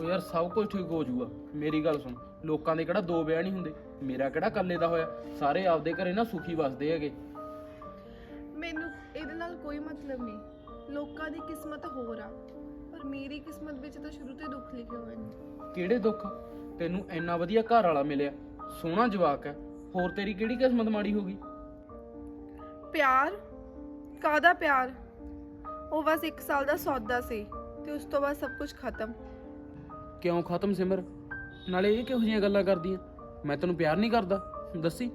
ਉਹ ਯਾਰ ਸਭ ਕੁਝ ਠੀਕ ਹੋ ਜਾਊਗਾ। ਮੇਰੀ ਗੱਲ ਸੁਣ ਲੋਕਾਂ ਦੇ ਕਿਹੜਾ ਦੋ ਵਿਆਹ ਨਹੀਂ ਹੁੰਦੇ? ਮੇਰਾ ਕਿਹੜਾ ਇਕੱਲੇ ਦਾ ਹੋਇਆ? ਸਾਰੇ ਆਪਦੇ ਘਰੇ ਨਾ ਸੁਖੀ ਵਸਦੇ ਹੈਗੇ। ਮੈਨੂੰ ਇਹਦੇ ਨਾਲ ਕੋਈ ਮਤਲਬ ਨਹੀਂ। ਲੋਕਾਂ ਦੀ ਕਿਸਮਤ ਹੋਰ ਆ। ਪਰ ਮੇਰੀ ਕਿਸਮਤ ਵਿੱਚ ਤਾਂ ਸ਼ੁਰੂ ਤੋਂ ਹੀ ਦੁੱਖ ਲਿਖੇ ਹੋਏ ਨੇ। ਕਿਹੜੇ ਦੁੱਖ? ਤੈਨੂੰ ਇੰਨਾ ਵਧੀਆ ਘਰ ਵਾਲਾ ਮਿਲਿਆ। ਸੋਹਣਾ ਜਵਾਕ ਹੈ। ਹੋਰ ਤੇਰੀ ਕਿਹੜੀ ਕਿਸਮਤ ਮਾੜੀ ਹੋ ਗਈ? ਪਿਆਰ? ਕਾਦਾ ਪਿਆਰ? ਉਹ ਬਸ 1 ਸਾਲ ਦਾ ਸੌਦਾ ਸੀ ਤੇ ਉਸ ਤੋਂ ਬਾਅਦ ਸਭ ਕੁਝ ਖਤਮ। ਕਿਉਂ ਖਤਮ ਸਿਮਰ? ਨਾਲੇ ਇਹ ਕਿਹੋ ਜਿਹੀਆਂ ਗੱਲਾਂ ਕਰਦੀਆਂ ਮੈਂ ਤੈਨੂੰ ਪਿਆਰ ਨਹੀਂ ਕਰਦਾ ਦੱਸੀ?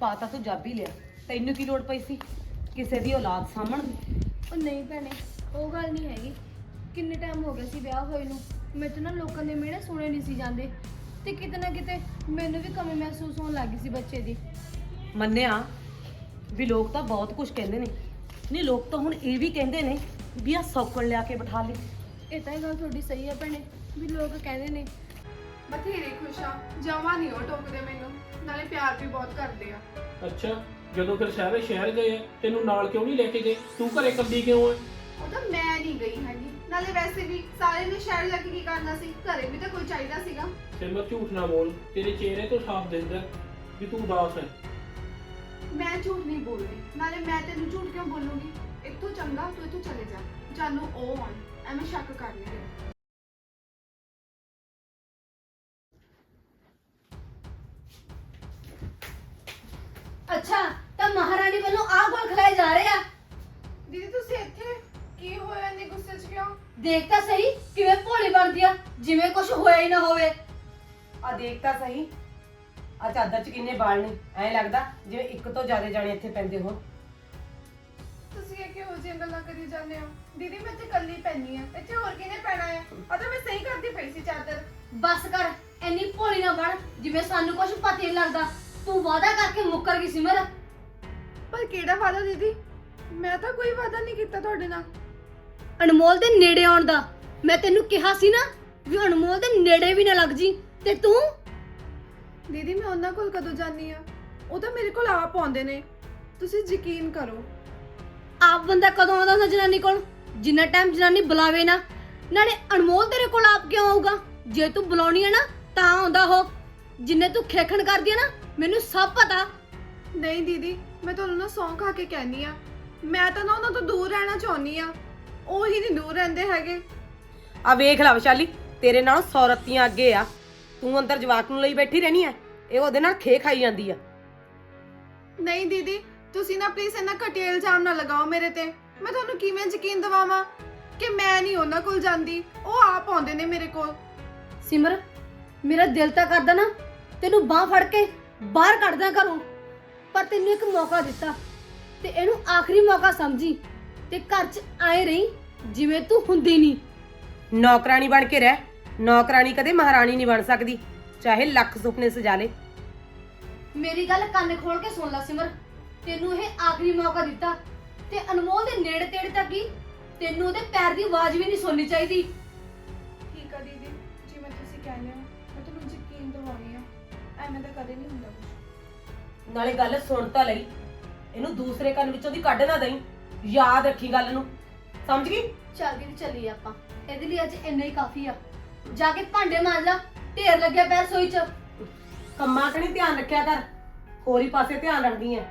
ਪਾਤਾ ਤੂੰ ਜੱਬ ਹੀ ਲਿਆ ਤੈਨੂੰ ਕੀ ਲੋੜ ਪਈ ਸੀ? ਕਿਸੇ ਦੀ ਔਲਾਦ ਸਾਂਭਣ ਦੀ? ਉਹ ਨਹੀਂ ਭੈਣੇ ਉਹ ਗੱਲ ਨਹੀਂ ਹੈਗੀ। ਕਿੰਨੇ ਟਾਈਮ ਹੋ ਗਿਆ ਸੀ ਵਿਆਹ ਹੋਏ ਨੂੰ? ਮੈਂ ਤਾਂ ਨਾ ਲੋਕਾਂ ਦੇ ਮਿਹਣੇ ਸੁਣੇ ਨਹੀਂ ਸੀ ਜਾਂਦੇ। ਤੇ ਕਿਤੇ ਨਾ ਕਿਤੇ ਮੈਨੂੰ ਵੀ ਕਮੀ ਮਹਿਸੂਸ ਹੋਣ ਲੱਗੀ ਸੀ ਬੱਚੇ ਦੀ। ਮੰਨਿਆ ਵੀ ਲੋਕ ਤਾਂ ਬਹੁਤ ਕੁਝ ਕਹਿੰਦੇ ਨੇ। ਨਹੀਂ ਲੋਕ ਤਾਂ ਹੁਣ ਇਹ ਵੀ ਕਹਿੰਦੇ ਨੇ ਵੀ ਆ ਸੌਕਣ ਲਿਆ ਕੇ ਬਿਠਾ ਲਈ ਇਹ ਤਾਂ ਇਹ ਗੱਲ ਤੁਹਾਡੀ ਸਹੀ ਹੈ ਭੈਣੇ। ਵੀ ਲੋਕ ਕਹਿੰਦੇ ਨੇ। ਬਥੇਰੇ ਖੁਸ਼ ਆ ਜਮਾ ਨਹੀਂ ਉਹ ਟੋਕਦੇ ਮੈਨੂੰ ਨਾਲੇ ਪਿਆਰ ਵੀ ਬਹੁਤ ਕਰਦੇ ਆ। ਅੱਛਾ ਜਦੋਂ ਫਿਰ ਸ਼ਹਿਰੇ ਸ਼ਹਿਰ ਗਏ ਤੈਨੂੰ ਨਾਲ ਕਿਉਂ ਨਹੀਂ ਲੈ ਕੇ ਗਏ? ਤੂੰ ਘਰੇ ਕੱਲੀ ਕਿਉਂ ਹੈ ਉਹ ਤਾਂ ਮੈਂ ਨਹੀਂ ਗਈ ਹੈਗੀ। ਨਾਲੇ ਵੈਸੇ ਵੀ ਸਾਰੇ ਨੇ ਸ਼ਹਿਰ ਜਾ ਕੇ ਕੀ ਕਰਨਾ ਸੀ? ਘਰੇ ਵੀ ਤਾਂ ਕੋਈ ਚਾਹੀਦਾ ਸੀਗਾ। ਸਿਮਰ ਝੂਠ ਨਾ ਬੋਲ ਤੇਰੇ ਚਿਹਰੇ ਤੋਂ ਸਾਫ਼ ਦਿਸਦਾ ਵੀ ਤੂੰ ਉਦਾਸ ਹੈ। ਮੈਂ ਝੂਠ ਨਹੀਂ ਬੋਲਦੀ ਨਾਲੇ ਮੈਂ ਤੈਨੂੰ ਝੂਠ ਕਿਉਂ ਬੋਲੂੰਗੀ? ਇੱਥੋਂ ਚੰਗਾ ਤੂੰ ਇੱਥੋਂ ਚਲੇ ਜਾ। ਜਾਨੂੰ ਉਹ ਆਉਣ ਐਵੇਂ ਸ਼ੱਕ ਕਰਨਗੇ। ਅੱਛਾ ਤਾਂ ਮਹਾਰਾਣੀ ਵੱਲੋਂ ਆਹ ਗੋਲ ਖਿਲਾਏ ਜਾ ਰਹੇ ਆ। ਦੀਦੀ ਤੁਸੀਂ ਇੱਥੇ ਕੀ ਹੋਇਆ? ਇੰਨੇ ਗੁੱਸੇ 'ਚ ਕਿਉਂ? ਦੇਖ ਤਾਂ ਸਹੀ ਕਿਵੇਂ ਭੋਲੀ ਬਣਦੀ ਆ ਜਿਵੇਂ ਕੁਝ ਹੋਇਆ ਹੀ ਨਾ ਹੋਵੇ। ਆ ਦੇਖ ਤਾਂ ਸਹੀ। ਆ ਚਾਦਰ 'ਚ ਕਿੰਨੇ ਵਾਲ ਨੇ ਐ ਲੱਗਦਾ ਜਿਵੇਂ ਇੱਕ ਤੋਂ ਜ਼ਿਆਦਾ ਜਾਣੇ ਇੱਥੇ ਪੈਂਦੇ ਹੋਣ। ਤੁਸੀਂ ਇਹ ਕਿਹੋ ਜਿਹੀਆਂ ਗੱਲਾਂ ਕਰੀ ਜਾਂਦੇ ਹੋ? ਦੀਦੀ ਮੈਂ ਇੱਥੇ ਇਕੱਲੀ ਪੈਣੀ ਆ। ਇੱਥੇ ਹੋਰ ਕਿਹਨੇ ਪੈਣਾ ਆ? ਆ ਤਾਂ ਮੈਂ ਸਹੀ ਕਰਦੀ ਪਈ ਸੀ ਚਾਦਰ। ਬਸ ਕਰ ਐਨੀ ਭੋਲੀ ਨਾ ਬਣ ਜਿਵੇਂ ਸਾਨੂੰ ਕੁਝ ਪਤਾ ਹੀ ਨਹੀਂ ਲੱਗਦਾ। ਤੂੰ ਵਾਅਦਾ ਕਰਕੇ ਮੁੱਕਰ ਗਈ ਸੀ ਮੇਰਾ। ਪਰ ਕਿਹੜਾ ਵਾਦਾ ਦੀਦੀ? ਮੈਂ ਤਾਂ ਕੋਈ ਵਾਦਾ ਨਹੀਂ ਕੀਤਾ ਤੁਹਾਡੇ ਨਾਲ। ਅਨਮੋਲ ਦੇ ਨੇੜੇ ਆਉਣ ਦਾ। ਮੈਂ ਤੈਨੂੰ ਕਿਹਾ ਸੀ ਨਾ ਵੀ ਅਨਮੋਲ ਦੇ ਨੇੜੇ ਵੀ ਨਾ ਲੱਗ ਜੀ। ਤੇ ਤੂੰ? ਦੀਦੀ ਮੈਂ ਉਹਨਾਂ ਕੋਲ ਕਦੋਂ ਜਾਨੀ ਆ ਉਹ ਤਾਂ ਮੇਰੇ ਕੋਲ ਆਪ ਆਉਂਦੇ ਨੇ। ਤੁਸੀਂ ਯਕੀਨ ਕਰੋ। ਆਪ ਬੰਦਾ ਕਦੋਂ ਆਉਂਦਾ ਹੁੰਦਾ ਜਨਾਨੀ ਕੋਲ? ਜਿੰਨਾ ਟਾਈਮ ਜਨਾਨੀ ਬੁਲਾਵੇ ਨਾ ਨਾਲੇ ਅਨਮੋਲ ਤੇਰੇ ਕੋਲ ਆਪ ਕਿਉਂ ਆਊਗਾ? ਜੇ ਤੂੰ ਬੁਲਾਉਣੀ ਹੈ ਨਾ ਤਾਂ ਆਉਂਦਾ ਉਹ। ਜਿੰਨੇ ਤੂੰ ਖੇਖਣ ਕਰਦੀ ਹੈ ਨਾ ਮੈਨੂੰ ਸਭ ਪਤਾ। ਨਹੀਂ ਦੀਦੀ ਮੈਂ ਤੁਹਾਨੂੰ ਨਾ ਸੌਂ ਖਾ ਕੇ ਕਹਿਨੀ ਆ। ਮੈਂ ਤਾਂ ਨਾ ਉਹਨਾਂ ਤੋਂ ਦੂਰ ਰਹਿਣਾ ਚਾਹੁੰਨੀ ਆ। ਉਹ ਹੀ ਨਹੀਂ ਦੂਰ ਰਹਿੰਦੇ ਹੈਗੇ। ਆ ਵੇਖ ਲੈ ਵਿਸ਼ਾਲੀ ਤੇਰੇ ਨਾਲ ਸੌ ਰੱਤੀਆਂ ਅੱਗੇ ਆ। ਤੂੰ ਅੰਦਰ ਜਵਾਕ ਨੂੰ ਲਈ ਬੈਠੀ ਰਹਿਣੀ ਐ ਇਹ ਉਹਦੇ ਨਾਲ ਖੇ ਖਾਈ ਜਾਂਦੀ ਆ। ਨਹੀਂ ਦੀਦੀ ਤੁਸੀਂ ਨਾ ਪਲੀਜ਼ ਇੰਨਾ ਘਟੀਆ ਇਲਜ਼ਾਮ ਨਾ ਲਗਾਓ ਮੇਰੇ ਤੇ। ਮੈਂ ਤੁਹਾਨੂੰ ਕਿਵੇਂ ਯਕੀਨ ਦਿਵਾਵਾਂ ਕਿ ਮੈਂ ਨਹੀਂ ਉਹਨਾਂ ਕੋਲ ਜਾਂਦੀ? ਉਹ ਆਪ ਆਉਂਦੇ ਨੇ ਮੇਰੇ ਕੋਲ। ਸਿਮਰ ਮੇਰਾ ਦਿਲ ਤਾਂ ਕਰਦਾ ਨਾ ਤੈਨੂੰ ਬਾਹ ਫੜ ਕੇ ਬਾਹਰ ਕੱਢਦਾ ਘਰੋਂ। ਪਰ ਤੈਨੂੰ ਇੱਕ ਮੌਕਾ ਦਿੱਤਾ ਤੇ ਇਹਨੂੰ ਆਖਰੀ ਮੌਕਾ ਸਮਝੀ ਤੇ ਘਰ 'ਚ ਆਏ ਰਹੀ ਜਿਵੇਂ ਤੂੰ ਹੁੰਦੀ ਨਹੀਂ। ਨੌਕਰਾਨੀ ਬਣ ਕੇ ਰਹਿ। ਨੌਕਰਾਨੀ ਕਦੇ ਮਹਾਰਾਣੀ ਨਹੀਂ ਬਣ ਸਕਦੀ। ਚਾਹੇ ਲੱਖ ਸੁਪਨੇ ਸਜਾ ਲੇ। ਮੇਰੀ ਗੱਲ ਕੰਨ ਖੋਲ ਕੇ ਸੁਣ ਲੈ ਸਿਮਰ। ਤੈਨੂੰ ਇਹ ਆਖਰੀ ਮੌਕਾ ਦਿੱਤਾ ਤੇ ਅਨਮੋਲ ਦੇ ਨੇੜੇ ਤੇੜੇ ਤੱਕ ਹੀ ਤੈਨੂੰ ਉਹਦੇ ਪੈਰ ਦੀ ਆਵਾਜ਼ ਵੀ ਨਹੀਂ ਸੁਣਨੀ ਚਾਹੀਦੀ। ਠੀਕ ਆ ਦੀਦੀ ਜਿਵੇਂ ਤੁਸੀਂ ਕਹਿੰਦੇ ਹੋ ਮੈਂ ਤੁਹਾਨੂੰ ਯਕੀਨ ਦਿਵਾਉਣੀ ਆ। ਐਵੇਂ ਤਾਂ ਕਦੇ ਨਹੀਂ ਹੁੰਦਾ ਕੁਛ। ਨਾਲੇ ਗੱਲ ਸੁਣ ਤਾਂ ਲਈ। ਇਹਨੂੰ ਦੂਸਰੇ ਕੰਨ ਵਿੱਚੋਂ ਦੀ ਕੱਢ ਨਾ ਦਈ। ਯਾਦ ਰੱਖੀ ਗੱਲ ਨੂੰ। ਸਮਝ ਗਈ? ਚੱਲ ਵੀ ਚੱਲੀਏ ਆਪਾਂ। ਇਹਦੇ ਲਈ ਅੱਜ ਇੰਨਾ ਹੀ ਕਾਫੀ ਆ। ਜਾ ਕੇ ਭਾਂਡੇ ਮਾਂਜ ਲਾ। ਢੇਰ ਲੱਗਿਆ ਪੈਰ ਸੋਈ 'ਚ। ਕੰਮਾਂ ਕਣੀ ਧਿਆਨ ਰੱਖਿਆ ਕਰ। ਹੋਰ ਹੀ ਪਾਸੇ ਧਿਆਨ ਰੱਖਦੀ ਐ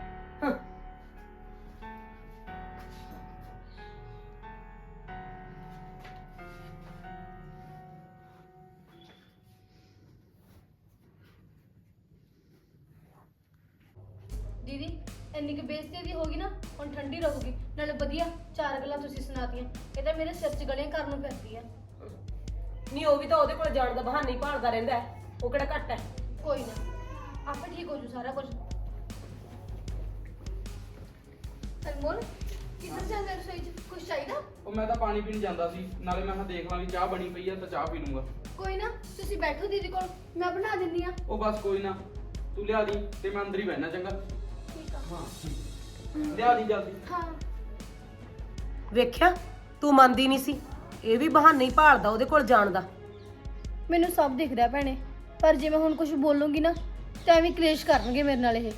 ਠੰਡੀ ਰਹੂਗੀ। ਨਾਲੇ ਵਧੀਆ ਚਾਰ ਗੱਲਾਂ ਤੁਸੀਂ ਸੁਣਾਤੀਆਂ। ਇਹ ਤਾਂ ਮੇਰੇ ਸਿਰ 'ਚ ਗਲੀਆਂ ਕਰਨ ਨੂੰ ਫਿਰਦੀ ਆ। ਨਹੀਂ ਉਹ ਵੀ ਤਾਂ ਉਹਦੇ ਕੋਲ ਜਾਣ ਦਾ ਬਹਾਨਾ ਹੀ ਭਾਲਦਾ ਰਹਿੰਦਾ ਹੈ। ਉਹ ਕਿਹੜਾ ਘੱਟ ਹੈ? ਕੋਈ ਨਾ। ਆਪੇ ਠੀਕ ਹੋ ਜੂ ਸਾਰਾ ਕੁਝ। ਅਨਮੋਲ ਕਿੱਧਰ ਜਾਂਦਾ ਰਸੋਈ 'ਚ? ਕੁਝ ਚਾਹੀਦਾ? ਉਹ ਮੈਂ ਤਾਂ ਪਾਣੀ ਪੀਣ ਜਾਂਦਾ ਸੀ। ਨਾਲੇ ਮੈਂ ਕਿਹਾ ਦੇਖ ਲਾਂ ਵੀ ਚਾਹ ਬਣੀ ਪਈ ਆ ਤਾਂ ਚਾਹ ਪੀ ਲੂੰਗਾ। ਕੋਈ ਨਾ ਤੁਸੀਂ ਬੈਠੋ ਦੀਦੀ ਕੋਲ। ਮੈਂ ਬਣਾ ਦਿੰਨੀ ਆ। ਉਹ ਬਸ ਕੋਈ ਨਾ। ਤੂੰ ਲਿਆ ਦੀ ਤੇ ਮੈਂ ਅੰਦਰ ਹੀ ਬਹਿਣਾ ਚੰਗਾ? ਠੀਕ ਆ। ਹਾਂ ਲਿਆ ਦੀ ਜਲਦੀ। ਹਾਂ। ਵੇਖਿਆ ਤੂੰ ਮੰਨਦੀ ਨਹੀਂ ਸੀ। ਇਹ ਵੀ ਬਹਾਨਾ ਹੀ ਭਾਲਦਾ ਉਹਦੇ ਕੋਲ ਜਾਣ ਦਾ। ਮੈਨੂੰ ਸਭ ਦਿਖਦਾ ਭੈਣੇ ਪਰ ਜੇ ਮੈਂ ਹੁਣ ਕੁਝ ਬੋਲੂੰਗੀ ਨਾ ਤਾਂ ਐਵੇਂ ਕਲੇਸ਼ ਕਰਨਗੇ ਮੇਰੇ ਨਾਲ ਇਹ।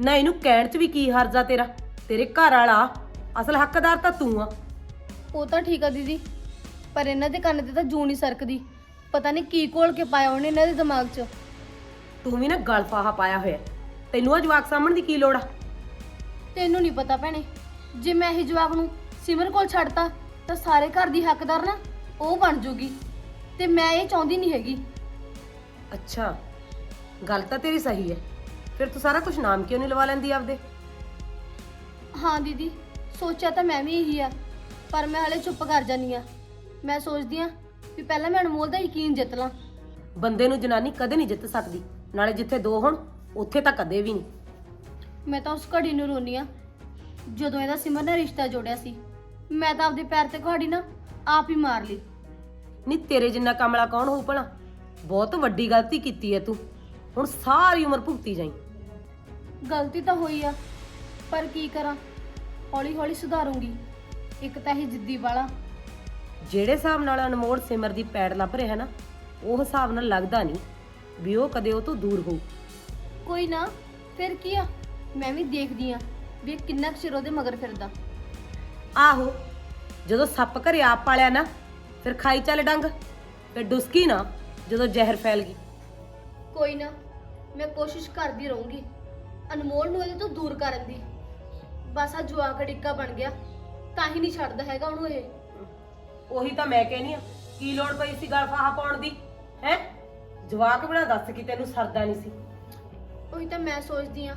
ਨਾ ਇਹਨੂੰ ਕਹਿਣ 'ਚ ਵੀ ਕੀ ਹਰਜ਼ਾ ਤੇਰਾ? ਤੇਰੇ ਘਰ ਵਾਲਾ ਅਸਲ ਹੱਕਦਾਰ ਤਾਂ ਤੂੰ ਆ। ਉਹ ਤਾਂ ਠੀਕ ਆ ਦੀਦੀ ਪਰ ਇਹਨਾਂ ਦੇ ਕੰਨ ਤੇ ਤਾਂ ਜੂ ਨਹੀਂ ਸਰਕਦੀ। ਪਤਾ ਨਹੀਂ ਕੀ ਘੋਲ ਕੇ ਪਾਇਆ ਉਹਨੇ ਇਹਨਾਂ ਦੇ ਦਿਮਾਗ 'ਚ। ਤੂੰ ਵੀ ਨਾ ਗਲ ਫਾਹਾ ਪਾਇਆ ਹੋਇਆ। ਤੈਨੂੰ ਆ ਜਵਾਕ ਸਾਹਮਣ ਦੀ ਕੀ ਲੋੜ ਆ? ਤੈਨੂੰ ਨਹੀਂ ਪਤਾ ਭੈਣੇ। ਜੇ ਮੈਂ ਇਹ ਜਵਾਬ ਨੂੰ ਸਿਮਰ ਕੋਲ ਛੱਡਤਾ ਤਾਂ ਸਾਰੇ ਘਰ ਦੀ ਹੱਕਦਾਰ ਨਾ ਉਹ ਬਣ ਜੂਗੀ ਤੇ ਮੈਂ ਇਹ ਚਾਹੁੰਦੀ ਨਹੀਂ ਹੈਗੀ। ਅੱਛਾ ਗੱਲ ਤਾਂ ਤੇਰੀ ਸਹੀ ਹੈ। ਫਿਰ ਤੂੰ ਸਾਰਾ ਕੁਝ ਨਾਮ ਕਿਉਂ ਨਹੀਂ ਲਵਾ ਲੈਂਦੀ ਆਪਦੇ? ਹਾਂ ਦੀਦੀ ਸੋਚਿਆ ਤਾਂ ਮੈਂ ਵੀ ਇਹੀ ਆ ਪਰ ਮੈਂ ਹਲੇ ਚੁੱਪ ਕਰ ਜਾਨੀ ਆ। ਮੈਂ ਸੋਚਦੀ ਆ ਵੀ ਪਹਿਲਾਂ ਮੈਂ ਅਨਮੋਲ ਦਾ ਯਕੀਨ ਜਿੱਤ ਲਾਂ। ਬੰਦੇ ਨੂੰ ਜਨਾਨੀ ਕਦੇ ਨਹੀਂ ਜਿੱਤ ਸਕਦੀ। ਨਾਲੇ ਜਿੱਥੇ ਦੋ ਹੋਣ ਉੱਥੇ ਤਾਂ ਕਦੇ ਵੀ ਨਹੀਂ। ਮੈਂ ਤਾਂ ਉਸ ਘੜੀ ਨੂੰ ਰੋਨੀ ਆ ਜਦੋਂ ਇਹਦਾ ਸਿਮਰ ਨਾਲ ਰਿਸ਼ਤਾ ਜੋੜਿਆ ਸੀ ਮੈਂ ਤਾਂ ਆਪਦੇ ਪੈਰ ਤੇ ਕੁਹਾੜੀ ਨਾ ਆਪ ਹੀ ਮਾਰ ਲਈ। ਨਹੀਂ ਤੇਰੇ ਜਿੰਨਾ ਕਮਲਾ ਕੌਣ ਹੋਊ ਭਲਾ? ਬਹੁਤ ਵੱਡੀ ਗਲਤੀ ਕੀਤੀ ਹੈ ਤੂੰ। ਹੁਣ ਸਾਰੀ ਉਮਰ ਭੁਗਤੀ ਜਾਈਂ। ਗਲਤੀ ਤਾਂ ਹੋਈ ਆ ਪਰ ਕੀ ਕਰਾਂ? ਹੌਲੀ ਹੌਲੀ ਸੁਧਾਰੂੰਗੀ। ਇੱਕ ਤਾਂ ਇਹ ਜਿੱਦੀ ਵਾਲਾ। ਜਿਹੜੇ ਹਿਸਾਬ ਨਾਲ ਅਨਮੋਲ ਸਿਮਰ ਦੀ ਪੈੜ ਲੱਭ ਰਿਹਾ ਨਾ ਉਹ ਹਿਸਾਬ ਨਾਲ ਲੱਗਦਾ ਨਹੀਂ ਵੀ ਉਹ ਕਦੇ ਉਹ ਤੋਂ ਦੂਰ ਹੋਊ। ਕੋਈ ਨਾ ਫਿਰ ਕੀ ਆ? ਮੈਂ ਵੀ ਦੇਖਦੀ ਆ ਵੀ ਇਹ ਕਿੰਨਾ ਕੁ ਚਿਰ ਉਹਦੇ ਮਗਰ ਫਿਰਦਾ। ਆਹੋ ਜਦੋਂ ਸੱਪ ਘਰੇ ਆਪ ਪਾਲਿਆ ਨਾ ਫਿਰ ਖਾਈ ਚੱਲ ਡੰਗ ਫਿਰ ਡੁਸਕੀ ਨਾ ਜਦੋਂ ਜ਼ਹਿਰ ਫੈਲ ਗਈ। ਕੋਈ ਨਾ ਮੈਂ ਕੋਸ਼ਿਸ਼ ਕਰਦੀ ਰਹੂੰਗੀ ਅਨਮੋਲ ਨੂੰ ਇਹਦੇ ਤੋਂ ਦੂਰ ਕਰਨ ਦੀ। ਬਸ ਆ ਜਵਾਕ ਡਿੱਕਾ ਬਣ ਗਿਆ ਤਾਂ ਹੀ ਨਹੀਂ ਛੱਡਦਾ ਹੈਗਾ ਉਹਨੂੰ ਇਹ। ਉਹੀ ਤਾਂ ਮੈਂ ਕਹਿਨੀ ਆ ਕੀ ਲੋੜ ਪਈ ਸੀ ਗਲ ਫਾਹਾ ਪਾਉਣ ਦੀ ਹੈ? ਜਵਾਕ ਬਣਾ ਦੱਸ ਕਿ ਤੈਨੂੰ ਸਰਦਾ ਨਹੀਂ ਸੀ। ਉਹੀ ਤਾਂ ਮੈਂ ਸੋਚਦੀ ਆ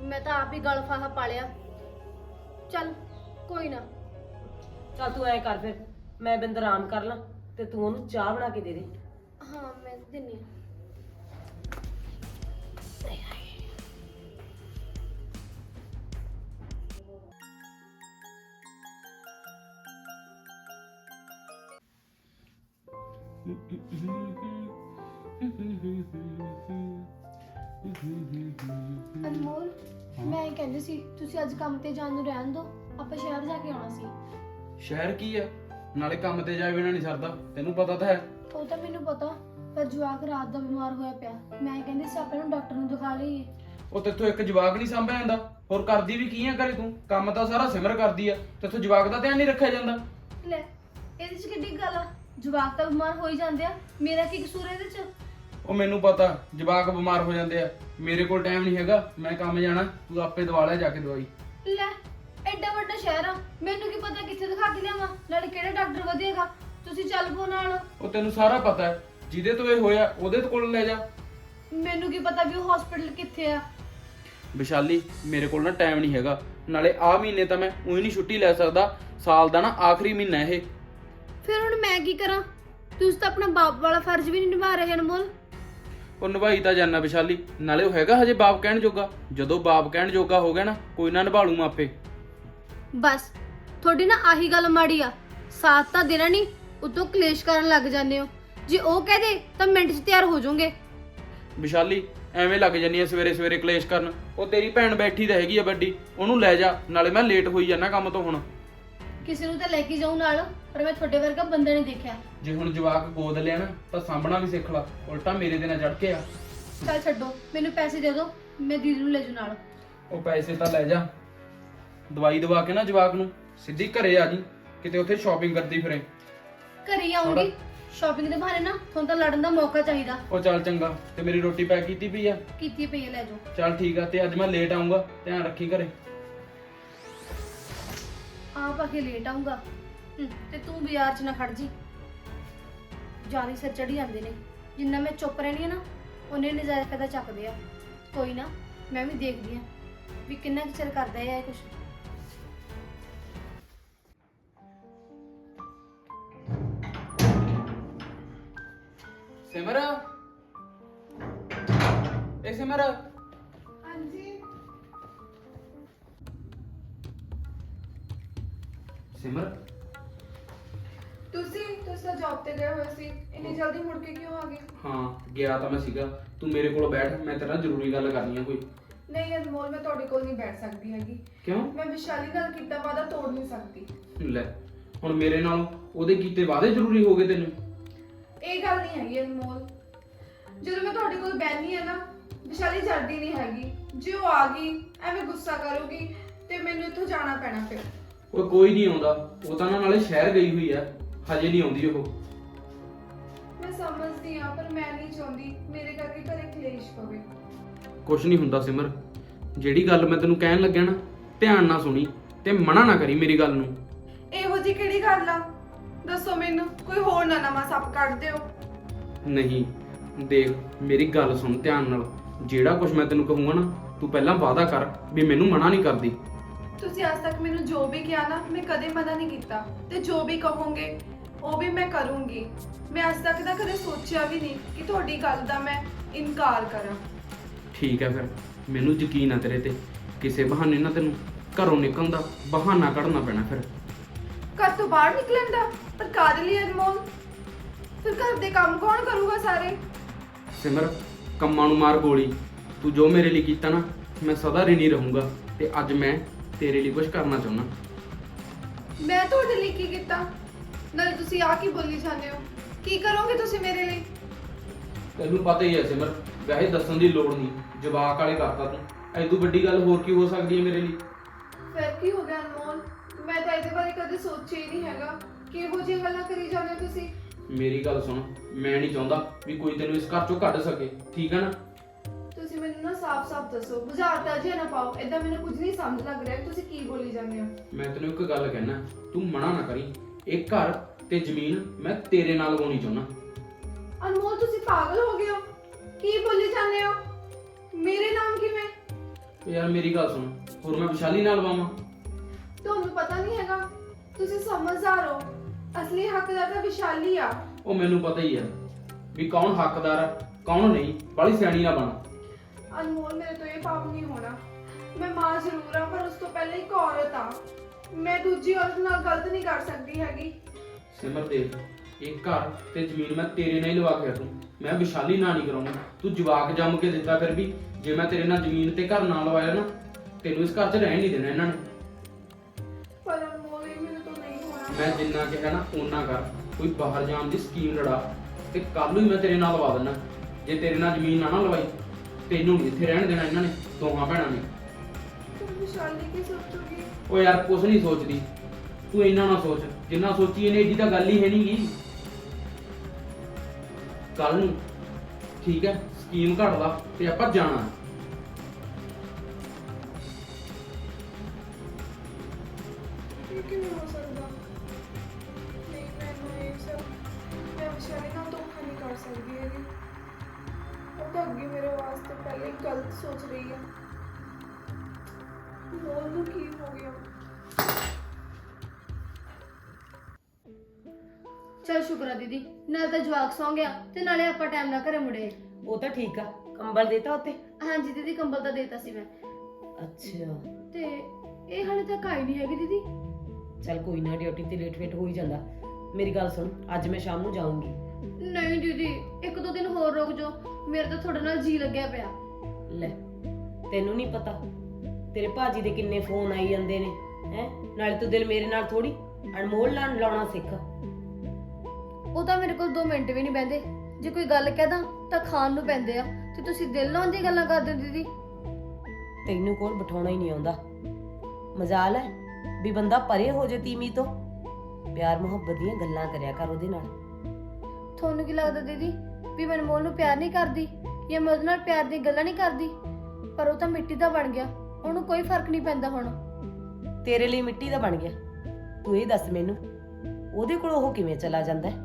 ਮੈਂ ਤਾਂ ਆਪ ਹੀ ਗਲ ਫਾਹਾ ਪਾਲਿਆ ਚੱਲ ਕੋਈ ਨਾ। ਚੱਲ ਤੂੰ ਐ ਕਰ ਫਿਰ ਮੈਂ ਬਿੰਦ ਆਰਾਮ ਕਰ ਲਾਂ ਤੇ ਤੂੰ ਉਹਨੂੰ ਚਾਹ ਬਣਾ ਕੇ ਦੇ ਦੇ। ਹਾਂ ਮੈਂ ਦਿੰਨੀ ਆ। ਅਨਮੋਲ ਮੈਂ ਇਹ ਕਹਿੰਦੀ ਸੀ ਤੁਸੀਂ ਅੱਜ ਕੰਮ ਤੇ ਜਾਣ ਨੂੰ ਰਹਿਣ ਦਿਓ ਆਪਾਂ ਸ਼ਹਿਰ ਜਾ ਕੇ ਆਉਣਾ ਸੀ। ਸ਼ਹਿਰ ਕੀ ਆ? ਨਾਲੇ ਕੰਮ ਤੇ ਜਾਏ ਬਿਨਾ ਨਹੀਂ ਸਰਦਾ ਤੈਨੂੰ ਪਤਾ ਤਾਂ ਹੈ। ਉਹ ਤਾਂ ਮੈਨੂੰ ਪਤਾ ਪਰ ਜਵਾਕ ਰਾਤ ਦਾ ਬਿਮਾਰ ਹੋਇਆ ਪਿਆ। ਮੈਂ ਕਹਿੰਦੀ ਸੀ ਆਪਾਂ ਨੂੰ ਡਾਕਟਰ ਨੂੰ ਦਿਖਾ ਲਈਏ। ਉਹ ਤੇਥੋਂ ਇੱਕ ਜਵਾਕ ਨਹੀਂ ਸੰਭਿਆ ਜਾਂਦਾ ਹੋਰ ਕਰਦੀ ਵੀ ਕੀ ਆ ਕਰੇ ਤੂੰ? ਕੰਮ ਤਾਂ ਸਾਰਾ ਸਿਮਰ ਕਰਦੀ ਆ ਤੇਥੋਂ ਜਵਾਕ ਦਾ ਧਿਆਨ ਨਹੀਂ ਰੱਖਿਆ ਜਾਂਦਾ। ਲੈ ਇਹਦੇ ਚ ਕਿੱਡੀ ਗੱਲ ਆ? ਜਵਾਕ ਤਾਂ ਬਿਮਾਰ ਹੋ ਹੀ ਜਾਂਦੇ ਆ ਮੇਰਾ ਕੀ ਕਸੂਰ ਹੈ ਇਹਦੇ ਚ? ਉਹ ਮੈਨੂੰ ਪਤਾ ਜਵਾਕ ਬਿਮਾਰ ਹੋ ਜਾਂਦੇ ਆ। ਮੇਰੇ ਕੋਲ ਟਾਈਮ ਨਹੀਂ ਹੈਗਾ ਮੈਂ ਕੰਮ ਜਾਣਾ ਤੂੰ ਆਪੇ ਦਵਾ ਲੈ ਜਾ ਕੇ ਦਵਾਈ। ਲੈ ਐਡਾ ਵੱਡਾ ਸ਼ਹਿਰ ਆ ਮੈਨੂੰ ਕੀ ਪਤਾ ਕਿੱਥੇ ਦਿਖਾ ਕੇ ਲਿਆਵਾਂ ਨਾਲੇ ਕਿਹੜਾ ਡਾਕਟਰ ਵਧੀਆਗਾ ਤੁਸੀਂ ਚੱਲ ਪੋ ਨਾਲ। ਉਹ ਤੈਨੂੰ ਸਾਰਾ ਪਤਾ ਹੈ ਜਿਹਦੇ ਤੋਂ ਇਹ ਹੋਇਆ ਉਹਦੇ ਕੋਲ ਲੈ ਜਾ। ਮੈਨੂੰ ਕੀ ਪਤਾ ਵੀ ਉਹ ਹਸਪੀਟਲ ਕਿੱਥੇ ਆ। ਵਿਸ਼ਾਲੀ ਮੇਰੇ ਕੋਲ ਨਾ ਟਾਈਮ ਨਹੀਂ ਹੈਗਾ ਨਾਲੇ ਆ ਮਹੀਨੇ ਤਾਂ ਮੈਂ ਉਹੀ ਨਹੀਂ ਛੁੱਟੀ ਲੈ ਸਕਦਾ ਸਾਲ ਦਾ ਨਾ ਆਖਰੀ ਮਹੀਨਾ ਇਹ। ਫਿਰ ਹੁਣ ਮੈਂ ਕੀ ਕਰਾਂ? ਤੁਸੀਂ ਤਾਂ ਆਪਣਾ ਬਾਪ ਵਾਲਾ ਫਰਜ਼ ਵੀ ਨਹੀਂ ਨਿਭਾ ਰਹੇ ਅਨਮੋਲ। ਉਹ ਨਿਭਾਈ ਤਾਂ ਜਾਨਾ ਵਿਸ਼ਾਲੀ ਨਾਲੇ ਉਹ ਹੈਗਾ ਹਜੇ ਬਾਪ ਕਹਿਣ ਜੋਗਾ। ਜਦੋਂ ਬਾਪ ਕਹਿਣ ਜੋਗਾ ਹੋ ਗਿਆ ਨਾ ਕੋਈ ਨਾ ਨਿਭਾਲੂ ਮੈਂ ਆਪੇ। ਬਸ ਤੁਹਾਡੀ ਨਾ ਆਹੀ ਗੱਲ ਮਾੜੀ ਆ। ਸਾਥ ਤਾਂ ਦੇਣਾ ਨਹੀਂ ਉਤੋਂ ਕਲੇਸ਼ ਕਰਨ ਲੱਗ ਜਾਂਦੇ ਹੋ। ਜੇ ਉਹ ਕਹਦੇ ਤਾਂ ਮਿੰਟ 'ਚ ਤਿਆਰ ਹੋ ਜਾਓਗੇ। ਵਿਸ਼ਾਲੀ ਐਵੇਂ ਲੱਗ ਜੰਨੀ ਆ ਸਵੇਰੇ ਸਵੇਰੇ ਕਲੇਸ਼ ਕਰਨ। ਉਹ ਤੇਰੀ ਭੈਣ ਬੈਠੀ ਤਾਂ ਹੈਗੀ ਆ ਵੱਡੀ ਉਹਨੂੰ ਲੈ ਜਾ ਨਾਲੇ ਮੈਂ ਲੇਟ ਹੋਈ ਜਾਣਾ ਕੰਮ ਤੋਂ ਹੁਣ। ਕਿਸੇ ਨੂੰ ਤਾਂ ਲੈ ਕੇ ਜਾਉ ਨਾਲ ਪਰ ਮੈਂ ਤੁਹਾਡੇ ਵਰਗਾ ਬੰਦਾ ਨਹੀਂ ਦੇਖਿਆ। ਜੇ ਹੁਣ ਜਵਾਕ ਗੋਦ ਲਿਆ ਨਾ ਤਾਂ ਸਾਂਭਣਾ ਵੀ ਸਿੱਖ ਲਾ ਉਲਟਾ ਮੇਰੇ ਦੇ ਨਾਲ ਚੜ ਕੇ ਆ। ਚੱਲ ਛੱਡੋ ਮੈਨੂੰ ਪੈਸੇ ਦੇ ਦਿਓ ਮੈਂ ਦੀਦੀ ਨੂੰ ਲੈ ਜੂ ਨਾਲ। ਉਹ ਪੈਸੇ ਤਾਂ ਲੈ ਜਾ। ਦਵਾਈ ਦਵਾ ਕੇ ਨਾ ਜਵਾਕ ਨੂੰ ਸਿੱਧੀ ਘਰੇ ਆ ਜੀ ਕਿਤੇ ਉੱਥੇ ਸ਼ਾਪਿੰਗ ਕਰਦੀ ਫਿਰੇ। ਘਰੇ ਹੀ ਆਉਂਗੀ ਸ਼ਾਪਿੰਗ ਦੇ ਬਹਾਨੇ ਨਾ ਤੁਹਾਨੂੰ ਤਾਂ ਲੜਨ ਦਾ ਮੌਕਾ ਚਾਹੀਦਾ। ਉਹ ਚੱਲ ਚੰਗਾ ਤੇ ਮੇਰੀ ਰੋਟੀ ਪੈਕ ਕੀਤੀ ਪਈ ਆ? ਕੀਤੀ ਪਈ ਹੈ ਲੈ ਜਾਓ। ਚੱਲ ਠੀਕ ਆ ਤੇ ਅੱਜ ਮੈਂ ਲੇਟ ਆਉਂਗਾ ਧਿਆਨ ਰੱਖੀ ਘਰੇ। ਆਪ ਆ ਲੇਟ ਆਉਂਗਾ ਹਮ, ਤੇ ਤੂੰ ਬਾਜ਼ਾਰ 'ਚ ਨਾ ਖੜ ਜੀ। ਜਾਨੀ ਸਿਰ ਚੜੀ ਜਾਂਦੇ ਨੇ। ਜਿੰਨਾ ਮੈਂ ਚੁੱਪ ਰਹਿਣੀ ਆ ਨਾ ਉਹਨੇ ਨਜ਼ਾਇਜ਼ ਫਾਇਦਾ ਚੱਕਦੇ ਆ। ਕੋਈ ਨਾ ਮੈਂ ਵੀ ਦੇਖਦੀ ਆ ਵੀ ਕਿੰਨਾ ਕੁ ਚਿਰ ਕਰਦਾ ਹੈ ਇਹ ਕੁਛ। ਸਿਮਰ? ਇਹ ਸਿਮਰ? ਸਿਮਰ ਤੁਸੀਂ ਤੁਸੀਂ ਤਾਂ ਜੌਬ ਤੇ ਗਏ ਹੋਏ ਸੀ। ਇੰਨੀ ਜਲਦੀ ਮੁੜ ਕੇ ਕਿਉਂ ਆ ਗਏ? ਹਾਂ ਗਿਆ ਤਾਂ ਮੈਂ ਸੀਗਾ। ਤੂੰ ਮੇਰੇ ਕੋਲ ਬੈਠ ਮੈਂ ਤੇਰੇ ਨਾਲ ਜ਼ਰੂਰੀ ਗੱਲ ਕਰਨੀ ਆ ਕੋਈ। ਨਹੀਂ ਅਨਮੋਲ ਮੈਂ ਤੁਹਾਡੇ ਕੋਲ ਨਹੀਂ ਬੈਠ ਸਕਦੀ ਹੈਗੀ। ਕਿਉਂ? ਮੈਂ ਵਿਸ਼ਾਲੀ ਨਾਲ ਕੀਤਾ ਵਾਦਾ ਤੋੜ ਨਹੀਂ ਸਕਦੀ। ਲੈ ਹੁਣ ਮੇਰੇ ਨਾਲ ਉਹਦੇ ਕੀਤੇ ਵਾਅਦੇ ਜ਼ਰੂਰੀ ਹੋ ਗਏ ਤੈਨੂੰ? ਇਹ ਗੱਲ ਨਹੀਂ ਹੈਗੀ ਅਨਮੋਲ। ਜਦੋਂ ਮੈਂ ਤੁਹਾਡੇ ਕੋਲ ਬੈਠੀ ਆ ਨਾ ਵਿਸ਼ਾਲੀ ਛੱਡਦੀ ਨਹੀਂ ਹੈਗੀ। ਜੇ ਉਹ ਆ ਗਈ ਐਵੇਂ ਗੁੱਸਾ ਕਰੂਗੀ ਤੇ ਮੈਨੂੰ ਇੱਥੋਂ ਜਾਣਾ ਪੈਣਾ ਫਿਰ। ਉਹ ਕੋਈ ਨਹੀਂ ਆਉਂਦਾ। ਉਹ ਤਾਂ ਨਾ ਨਾਲੇ ਸ਼ਹਿਰ ਗਈ ਹੋਈ ਆ। ਹਜੇ ਨਹੀਂ ਆਉਂਦੀ ਉਹ। ਮੈਂ ਸਮਝਦੀ ਆ ਪਰ ਮੈਂ ਨਹੀਂ ਚਾਹੁੰਦੀ ਮੇਰੇ ਕਰਕੇ ਘਰੇ ਕਲੇਸ਼ ਪਵੇ। ਕੁਛ ਨਹੀਂ ਹੁੰਦਾ ਸਿਮਰ। ਜਿਹੜੀ ਗੱਲ ਮੈਂ ਤੈਨੂੰ ਕਹਿਣ ਲੱਗਿਆ ਨਾ ਧਿਆਨ ਨਾਲ ਸੁਣੀ ਤੇ ਮਨਾ ਨਾ ਕਰੀ ਮੇਰੀ ਗੱਲ ਨੂੰ। ਇਹੋ ਜੀ ਕਿਹੜੀ ਗੱਲ ਆ? ਦੱਸੋ ਮੈਨੂੰ ਕੋਈ ਹੋਰ ਨਾ ਨਵਾਂ ਸੱਪ ਕੱਢ ਦਿਓ। ਨਹੀਂ ਦੇਖ ਮੇਰੀ ਗੱਲ ਸੁਣ ਧਿਆਨ ਨਾਲ। ਜਿਹੜਾ ਕੁਝ ਮੈਂ ਤੈਨੂੰ ਕਹੂੰਗਾ ਨਾ ਤੂੰ ਪਹਿਲਾਂ ਵਾਅਦਾ ਕਰ ਵੀ ਮੈਨੂੰ ਮਨਾ ਨਹੀਂ ਕਰਦੀ। ਤੁਸੀਂ ਅੱਜ ਤੱਕ ਮੈਨੂੰ ਜੋ ਵੀ ਕਿਹਾ ਨਾ ਮੈਂ ਕਦੇ ਮਨਾ ਨਹੀਂ ਕੀਤਾ। ਤੇ ਜੋ ਵੀ ਕਹੋਗੇ ਉਹ ਵੀ ਮੈਂ ਕਰੂੰਗੀ। ਮੈਂ ਅੱਜ ਤੱਕ ਤਾਂ ਕਦੇ ਸੋਚਿਆ ਵੀ ਨਹੀਂ ਕਿ ਤੁਹਾਡੀ ਗੱਲ ਦਾ ਮੈਂ ਇਨਕਾਰ ਕਰਾਂ। ਠੀਕ ਹੈ ਫਿਰ ਮੈਨੂੰ ਯਕੀਨ ਆ ਤੇਰੇ ਤੇ। ਕਿਸੇ ਬਹਾਨੇ ਨਾ ਤੈਨੂੰ ਘਰੋਂ ਨਿਕਲਣ ਦਾ ਬਹਾਨਾ ਕੱਢਣਾ ਪੈਣਾ ਫਿਰ। ਘਰ ਤੋਂ ਬਾਹਰ ਨਿਕਲਣ ਦਾ? ਪਰ ਕਾਹਦੇ ਲਈ ਅਨਮੋਲ? ਫਿਰ ਘਰ ਦੇ ਕੰਮ ਕੌਣ ਕਰੂਗਾ ਸਾਰੇ? ਸਿਮਰ ਕੰਮਾਂ ਨੂੰ ਮਾਰ ਗੋਲੀ। ਤੂੰ ਜੋ ਮੇਰੇ ਲਈ ਕੀਤਾ ਨਾ ਮੈਂ ਸਦਾ ਰਿਣੀ ਰਹੂੰਗਾ। ਤੇ ਅੱਜ ਮੈਂ ਤੇਰੇ ਲਈ ਕੁਝ ਕਰਨਾ ਚਾਹੁੰਦਾ। ਮੈਂ ਤੁਹਾਡੇ ਲਈ ਕੀ ਕੀਤਾ? ਨਾਲੇ ਤੁਸੀਂ ਆ ਕੀ ਬੋਲੀ ਜਾਂਦੇ ਹੋ? ਕੀ ਕਰੋਗੇ ਤੁਸੀਂ ਮੇਰੇ ਲਈ? ਤੈਨੂੰ ਪਤਾ ਹੀ ਹੈ ਸਿਮਰ ਵੈਸੇ ਦੱਸਣ ਦੀ ਲੋੜ ਨਹੀਂ। ਜਵਾਕ ਵਾਲੇ ਕਰਤਾ ਤੂੰ। ਐਦੂ ਵੱਡੀ ਗੱਲ ਹੋਰ ਕੀ ਹੋ ਸਕਦੀ ਹੈ ਮੇਰੇ ਲਈ? ਫਿਰ ਕੀ ਹੋ ਗਿਆ ਅਨਮੋਲ? ਮੈਂ ਤਾਂ ਇਹਦੇ ਬਾਰੇ ਕਦੇ ਸੋਚਿਆ ਹੀ ਨਹੀਂ ਹੈਗਾ। ਕਿ ਇਹੋ ਜਿਹੀਆਂ ਗੱਲਾਂ ਕਰੀ ਜਾਂਦੇ ਹੋ ਤੁਸੀਂ? ਮੇਰੀ ਗੱਲ ਸੁਣ ਮੈਂ ਨਹੀਂ ਚਾਹੁੰਦਾ ਵੀ ਕੋਈ ਤੈਨੂੰ ਇਸ ਘਰ ਚੋਂ ਕੱਢ ਸਕੇ। ਠੀਕ ਹੈ ਨਾ? ਮੈਨੂੰ ਨਾ ਸਾਫ਼-ਸਾਫ਼ ਦੱਸੋ ਬੁਝਾਰਤ ਅਜੇ ਨਾ ਪਾਓ ਇਦਾਂ ਮੈਨੂੰ ਕੁਝ ਨਹੀਂ ਸਮਝ ਲੱਗ ਰਿਹਾ ਕਿ ਤੁਸੀਂ ਕੀ ਬੋਲੀ ਜਾਂਦੇ ਹੋ। ਮੈਂ ਤੈਨੂੰ ਇੱਕ ਗੱਲ ਕਹਿਣਾ ਤੂੰ ਮਨਾ ਨਾ ਕਰੀ ਇਹ ਘਰ ਤੇ ਜ਼ਮੀਨ ਮੈਂ ਤੇਰੇ ਨਾਲ ਲਵਾਉਣੀ ਚਾਹੁੰਦਾ। ਅਨਮੋਲ ਤੁਸੀਂ ਪਾਗਲ ਹੋ ਗਏ ਹੋ ਕੀ ਬੋਲੀ ਜਾਂਦੇ ਹੋ? ਮੇਰੇ ਨਾਮ ਕਿਵੇਂ? ਯਾਰ ਮੇਰੀ ਗੱਲ ਸੁਣ ਹੋਰ ਮੈਂ ਵਿਸ਼ਾਲੀ ਨਾਲ ਲਵਾਵਾਂ ਤੁਹਾਨੂੰ ਪਤਾ ਨਹੀਂ ਹੈਗਾ ਤੁਸੀਂ ਸਮਝਦਾਰ ਹੋ ਅਸਲੀ ਹੱਕਦਾਰ ਤਾਂ ਵਿਸ਼ਾਲੀ ਆ। ਉਹ ਮੈਨੂੰ ਪਤਾ ਹੀ ਹੈ ਵੀ ਕੌਣ ਹੱਕਦਾਰ ਹੈ ਕੌਣ ਨਹੀਂ ਬੜੀ ਸਿਆਣੀ ਨਾ ਬਣ। ਅਨਮੋਲ ਮੇਰੇ ਤੋਂ ਇਹ ਪਾਪ ਨਹੀਂ ਹੋਣਾ। ਮੈਂ ਮਾਂ ਜ਼ਰੂਰ ਆ ਪਰ ਉਸ ਤੋਂ ਪਹਿਲਾਂ ਇੱਕ ਔਰਤ ਆ ਮੈਂ ਦੂਜੀ ਔਰਤ ਨਾਲ ਗਲਤ ਨਹੀਂ ਕਰ ਸਕਦੀ ਹੈਗੀ। ਸਿਮਰ ਦੇਖ ਇਹ ਘਰ ਤੇ ਜ਼ਮੀਨ ਮੈਂ ਤੇਰੇ ਨਾਲ ਹੀ ਲਵਾ ਕੇ ਰੱਖੂ। ਮੈਂ ਵਿਸ਼ਾਲੀ ਨਾਲ ਨਹੀਂ ਕਰਾਉਂਗਾ ਤੂੰ ਜਵਾਕ ਜੰਮ ਕੇ ਦਿੱਤਾ ਫਿਰ ਵੀ ਜੇ ਮੈਂ ਤੇਰੇ ਨਾਲ ਜ਼ਮੀਨ ਤੇ ਘਰ ਨਾ ਲਵਾਇਆ ਨਾ ਤੈਨੂੰ ਇਸ ਘਰ 'ਚ ਰਹਿਣ ਨਹੀਂ ਦੇਣਾ ਇਹਨਾਂ ਨੇ। ਪਰ ਅਨਮੋਲ ਇਹ ਮੇਰੇ ਤੋਂ ਨਹੀਂ ਹੋਣਾ। ਮੈਂ ਜਿੰਨਾ ਕਿਹਾ ਨਾ ਓਨਾ ਕਰ। ਕੋਈ ਬਾਹਰ ਜਾਣ ਦੀ ਸਕੀਮ ਲੜਾ ਤੇ ਕੱਲ ਨੂੰ ਹੀ ਮੈਂ ਤੇਰੇ ਨਾਲ ਲਵਾ ਦੇਣਾ ਜੇ ਤੇਰੇ ਨਾਲ ਜ਼ਮੀਨ ਨਾ ਨਾ ਲਵਾਈ ਤੈਨੂੰ ਨਹੀਂ ਇੱਥੇ ਰਹਿਣ ਦੇਣਾ ਇਹਨਾਂ ਨੇ ਦੋਹਾਂ ਭੈਣਾਂ ਨੇ। ਫਿਰ ਵਿਸ਼ਾਲੀ ਕੀ ਸੋਚੂਗੀ? ਉਹ ਯਾਰ ਕੁਛ ਨਹੀਂ ਸੋਚਦੀ। ਤੂੰ ਇੰਨਾ ਨਾ ਸੋਚ ਜਿੰਨਾ ਸੋਚੀ ਇਹਨੇ ਏਡੀ ਤਾਂ ਗੱਲ ਹੀ ਹੈ ਨਹੀਂਗੀ ਕੱਲ ਨੂੰ ਠੀਕ ਹੈ ਸਕੀਮ ਘੜ ਲਾ ਤੇ ਆਪਾਂ ਜਾਣਾ। ਗਲਤ ਸੋਚ ਰਹੀ ਆ। ਮੋਲ ਨੂੰ ਕੀ ਹੋ ਗਿਆ? ਚਲ ਸ਼ੁਕਰ ਆ ਦੀਦੀ ਨਾਲ ਤਾਂ ਜਵਾਕ ਸੌਂ ਗਿਆ ਤੇ ਨਾਲੇ ਆਪਾਂ ਟਾਈਮ ਨਾਲ ਘਰੇ ਮੁੜੇ। ਉਹ ਤਾਂ ਠੀਕ ਆ ਕੰਬਲ ਦੇਤਾ ਉੱਤੇ? ਹਾਂਜੀ ਦੀਦੀ ਕੰਬਲ ਤਾਂ ਦੇਤਾ ਸੀ ਮੈਂ। ਅੱਛਾ। ਤੇ ਇਹ ਹਾਲੇ ਤੱਕ ਆਈ ਨਹੀਂ ਹੈਗੀ ਦੀਦੀ। ਚੱਲ ਕੋਈ ਨਾ ਡਿਊਟੀ ਤੇ ਲੇਟ ਵੇਟ ਹੋ ਹੀ ਜਾਂਦਾ। ਮੇਰੀ ਗੱਲ ਸੁਣ ਅੱਜ ਮੈਂ ਸ਼ਾਮ ਨੂੰ ਜਾਊਂਗੀ। ਨਹੀਂ ਦੀਦੀ ਇੱਕ ਦੋ ਦਿਨ ਹੋਰ ਰੁਕ ਜਾਓ। ਮੇਰੇ ਤਾਂ ਤੁਹਾਡੇ ਨਾਲ ਜੀ ਲੱਗਿਆ ਪਿਆ। ਲੈ ਤੈਨੂੰ ਨਹੀਂ ਪਤਾ। ਤੇਰੇ ਭਾਜੀ ਦੇ ਕਿੰਨੇ ਫੋਨ ਆਈ ਜਾਂਦੇ ਨੇ ਹੈ? ਨਾਲੇ ਤੂੰ ਦਿਲ ਮੇਰੇ ਨਾਲ ਥੋੜੀ ਅਨਮੋਲ ਨਾਲ ਲਾਉਣਾ ਸਿੱਖ। ਉਹ ਤਾਂ ਮੇਰੇ ਕੋਲ 2 ਮਿੰਟ ਵੀ ਨਹੀਂ ਬੈੰਦੇ ਜੇ ਕੋਈ ਗੱਲ ਕਹਦਾ ਤਾਂ ਖਾਣ ਨੂੰ ਪੈਂਦੇ ਆ। ਤੇ ਤੁਸੀਂ ਦਿਲ ਲਾਉਣ ਦੀ ਗੱਲਾਂ ਕਰਦੇ ਹੋ ਦੀਦੀ। ਤੈਨੂੰ ਕੋਲ ਬਿਠਾਉਣਾ ਹੀ ਨਹੀਂ ਆਉਂਦਾ? ਮਜ਼ਾਲ ਹੈ ਵੀ ਬੰਦਾ ਪਰੇ ਹੋ ਜੇ ਤੀਮੀ ਤੋਂ। ਪਿਆਰ ਮੁਹੱਬਤ ਦੀਆਂ ਗੱਲਾਂ ਕਰਿਆ ਕਰ ਉਹਦੇ ਨਾਲ। ਤੁਹਾਨੂੰ ਕੀ ਲੱਗਦਾ ਦੀਦੀ ਵੀ ਮੈਂ ਅਨਮੋਲ ਨੂੰ ਪਿਆਰ ਨਹੀਂ ਕਰਦੀ? ਜਾਂ ਮੈਂ ਉਹਦੇ ਨਾਲ ਪਿਆਰ ਦੀ ਗੱਲਾਂ ਨਹੀਂ ਕਰਦੀ ਪਰ ਉਹ ਤਾਂ ਮਿੱਟੀ ਦਾ ਬਣ ਗਿਆ ਉਹਨੂੰ ਕੋਈ ਫ਼ਰਕ ਨਹੀਂ ਪੈਂਦਾ ਹੁਣ ਤੇਰੇ ਲਈ ਮਿੱਟੀ ਦਾ ਬਣ ਗਿਆ ਤੂੰ ਇਹ ਦੱਸ ਮੈਨੂੰ ਉਹਦੇ ਕੋਲ ਉਹ ਕਿਵੇਂ ਚਲਾ ਜਾਂਦਾ ਹੈ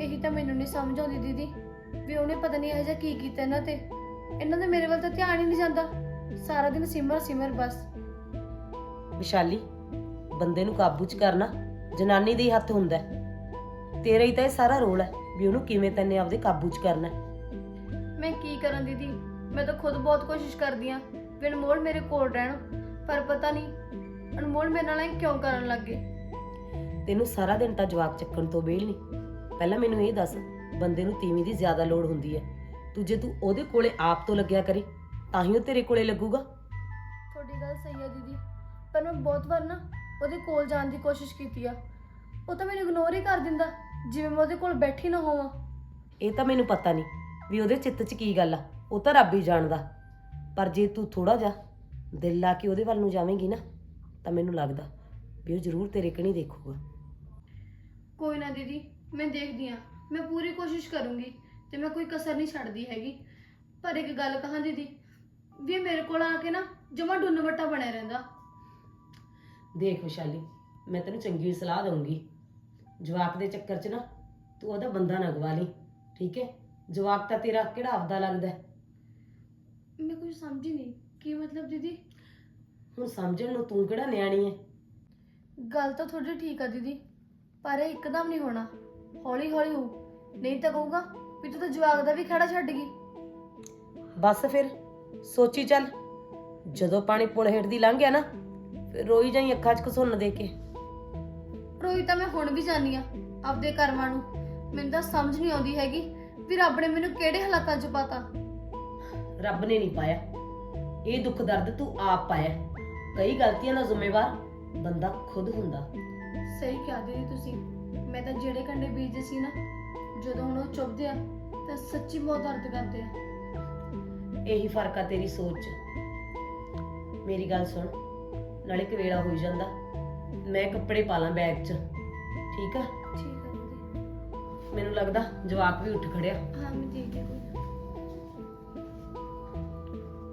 ਇਹੀ ਤਾਂ ਮੈਨੂੰ ਨਹੀਂ ਸਮਝ ਆਉਂਦੀ ਦੀਦੀ ਵੀ ਉਹਨੇ ਪਤਾ ਨਹੀਂ ਇਹ ਜਿਹਾ ਕੀ ਕੀਤਾ ਇਹਨਾਂ ਤੇ ਇਹਨਾਂ ਦਾ ਮੇਰੇ ਵੱਲ ਤਾਂ ਧਿਆਨ ਹੀ ਨਹੀਂ ਜਾਂਦਾ ਸਾਰਾ ਦਿਨ ਸਿਮਰ ਸਿਮਰ ਬਸ ਵਿਸ਼ਾਲੀ ਬੰਦੇ ਨੂੰ ਕਾਬੂ 'ਚ ਕਰਨਾ ਜਨਾਨੀ ਦੇ ਹੀ ਹੱਥ ਹੁੰਦਾ ਹੈ। ਤੇਰਾ ਹੀ ਤਾਂ ਇਹ ਸਾਰਾ ਰੋਲ ਹੈ ਵੀ ਉਹਨੂੰ ਕਿਵੇਂ ਤੈਨੇ ਆਪਦੇ ਕਾਬੂ 'ਚ ਕਰਨਾ ਹੈ। ਮੈਂ ਕੀ ਕਰਾਂ ਦੀਦੀ? ਮੈਂ ਤਾਂ ਖੁਦ ਬਹੁਤ ਕੋਸ਼ਿਸ਼ ਕਰਦੀ ਆ ਵੀ ਅਨਮੋਲ ਮੇਰੇ ਕੋਲ ਰਹਿਣ ਪਰ ਪਤਾ ਨਹੀਂ ਅਨਮੋਲ ਮੇਰੇ ਨਾਲ ਕਿਉਂ ਕਰਨ ਲੱਗ? ਗਏ ਤੈਨੂੰ ਸਾਰਾ ਦਿਨ ਤਾਂ ਜਵਾਕ ਚੱਕਣ ਤੋਂ ਵੇਲ ਨਹੀਂ। ਪਹਿਲਾਂ ਮੈਨੂੰ ਇਹ ਦੱਸ ਬੰਦੇ ਨੂੰ ਤੀਵੀਂ ਦੀ ਜ਼ਿਆਦਾ ਲੋੜ ਹੁੰਦੀ ਹੈ। ਤੂੰ ਜੇ ਤੂੰ ਉਹਦੇ ਕੋਲੇ ਆਪ ਤੋਂ ਲੱਗਿਆ ਕਰੇ ਤਾਂ ਹੀ ਉਹ ਤੇਰੇ ਕੋਲੇ ਲੱਗੂਗਾ। ਤੁਹਾਡੀ ਗੱਲ ਸਹੀ ਹੈ ਦੀਦੀ ਪਰ ਮੈਂ ਬਹੁਤ ਵਾਰ ਨਾ ਉਹਦੇ ਕੋਲ ਜਾਣ ਦੀ ਕੋਸ਼ਿਸ਼ ਕੀਤੀ ਆ। ਉਹ ਤਾਂ ਮੈਨੂੰ ਇਗਨੋਰ ਹੀ ਕਰ ਦਿੰਦਾ ਜਿਵੇਂ ਮੈਂ ਉਹਦੇ ਕੋਲ ਬੈਠੀ ਨਾ ਹੋਵਾਂ। ਇਹ ਤਾਂ ਮੈਨੂੰ ਪਤਾ ਨਹੀਂ। ਵੀ ਉਹਦੇ ਚਿੱਤ 'ਚ ਕੀ ਗੱਲ ਆ? ਉਹ ਤਾਂ ਰੱਬ ਹੀ ਜਾਣਦਾ। ਪਰ ਜੇ ਤੂੰ ਥੋੜਾ ਜਿਹਾ ਦਿਲ ਲਾ ਕੇ ਉਹਦੇ ਵੱਲ ਨੂੰ ਜਾਵੇਂਗੀ ਨਾ ਤਾਂ ਮੈਨੂੰ ਲੱਗਦਾ ਵੀ ਉਹ ਜ਼ਰੂਰ ਤੇਰੇ ਕਣੀ ਦੇਖੂਗਾ। ਕੋਈ ਨਾ ਦੀਦੀ ਮੈਂ ਦੇਖਦੀ ਆ ਮੈਂ ਪੂਰੀ ਕੋਸ਼ਿਸ਼ ਕਰੂੰਗੀ ਤੇ ਮੈਂ ਕੋਈ ਕਸਰ ਨਹੀਂ ਛੱਡਦੀ ਹੈਗੀ। ਪਰ ਇੱਕ ਗੱਲ ਕਹਾਂ ਦੀਦੀ ਵੀ ਇਹ ਮੇਰੇ ਕੋਲ ਆ ਕੇ ਨਾ ਜਮਾ ਡੁੰਨ ਵੱਟਾ ਬਣਿਆ ਰਹਿੰਦਾ। ਦੇਖ ਵਿਸ਼ਾਲੀ ਮੈਂ ਤੈਨੂੰ ਚੰਗੀ ਸਲਾਹ ਦਊਂਗੀ। ਜਵਾਕ ਦੇ ਚੱਕਰ 'ਚ ਨਾ ਤੂੰ ਉਹਦਾ ਬੰਦਾ ਨਾ ਗਵਾ ਲਈ ਠੀਕ ਹੈ? ਜਵਾਕ ਤਾਂ ਤੇਰਾ ਕਿਹੜਾ ਆਪਦਾ ਲੱਗਦਾ? ਹੈ? ਮੈਂ ਕੁਝ ਸਮਝੀ ਨਹੀਂ। ਕੀ ਮਤਲਬ ਦੀਦੀ? ਹੁਣ ਸਮਝਣ ਨੂੰ ਤੂੰ ਕਿਹੜਾ ਨਿਆਣੀ ਹੈ ਗੱਲ ਤਾਂ ਤੁਹਾਡੀ ਠੀਕ ਆ ਦੀਦੀ ਪਰ ਇਹ ਇੱਕਦਮ ਨਹੀਂ ਹੋਣਾ। ਹੌਲੀ ਹੌਲੀ ਹੋ ਨਹੀਂ ਤਾਂ ਕਹੂਗਾ ਵੀ ਤੂੰ ਤਾਂ ਜਵਾਕ ਦਾ ਵੀ ਖੜਾ ਛੱਡ ਗਈ। ਬਸ ਫਿਰ ਸੋਚੀ ਚੱਲ। ਜਦੋਂ ਪਾਣੀ ਪੁਲ ਹੇਠ ਦੀ ਲੰਘ ਗਿਆ ਨਾ ਫਿਰ ਰੋਈ ਜਾਈ ਅੱਖਾਂ 'ਚ ਕਸੁੰਨ ਦੇ ਕੇ। ਰੋਈ ਤਾਂ ਮੈਂ ਹੁਣ ਵੀ ਜਾਣੀ ਆ ਆਪਦੇ ਕਰਮਾਂ ਨੂੰ। ਮੈਨੂੰ ਤਾਂ ਸਮਝ ਨਹੀਂ ਆਉਂਦੀ ਹੈਗੀ ਵੀ ਰੱਬ ਨੇ ਮੈਨੂੰ ਕਿਹੜੇ ਹਾਲਾਤਾਂ 'ਚ ਪਾਤਾ? ਰੱਬ ਨੇ ਨਹੀਂ ਪਾਇਆ। ਇਹ ਦੁੱਖ ਦਰਦ ਤੂੰ ਆਪ ਪਾਇਆ। ਕਈ ਗਲਤੀਆਂ ਦਾ ਜ਼ਿੰਮੇਵਾਰ ਬੰਦਾ ਖੁਦ ਹੁੰਦਾ। ਸਹੀ ਕਿਹਾ ਦੀਦੀ ਤੁਸੀਂ। ਮੈਂ ਤਾਂ ਜਿਹੜੇ ਕੰਡੇ ਬੀਜੇ ਸੀ ਨਾ ਜਦੋਂ ਹੁਣ ਉਹ ਚੁੱਭਦੇ ਆ ਤਾਂ ਸੱਚੀ ਬਹੁਤ ਦਰਦ ਕਰਦੇ ਆ। ਇਹੀ ਫ਼ਰਕ ਆ ਤੇਰੀ ਸੋਚ 'ਚ। ਮੇਰੀ ਗੱਲ ਸੁਣ। ਨਾਲੇ ਕਵੇਲਾ ਹੋਈ ਜਾਂਦਾ। ਮੈਂ ਕੱਪੜੇ ਪਾ ਲਾਂ ਬੈਗ 'ਚ। ਠੀਕ ਆ? ਠੀਕ ਮੈਨੂੰ ਲੱਗਦਾ ਜਵਾਕ ਵੀ ਉੱਠ ਖੜਿਆ। ਹਾਂ ਮੈਂ ਠੀਕ ਹੈ ਕੋਈ ਨਾ।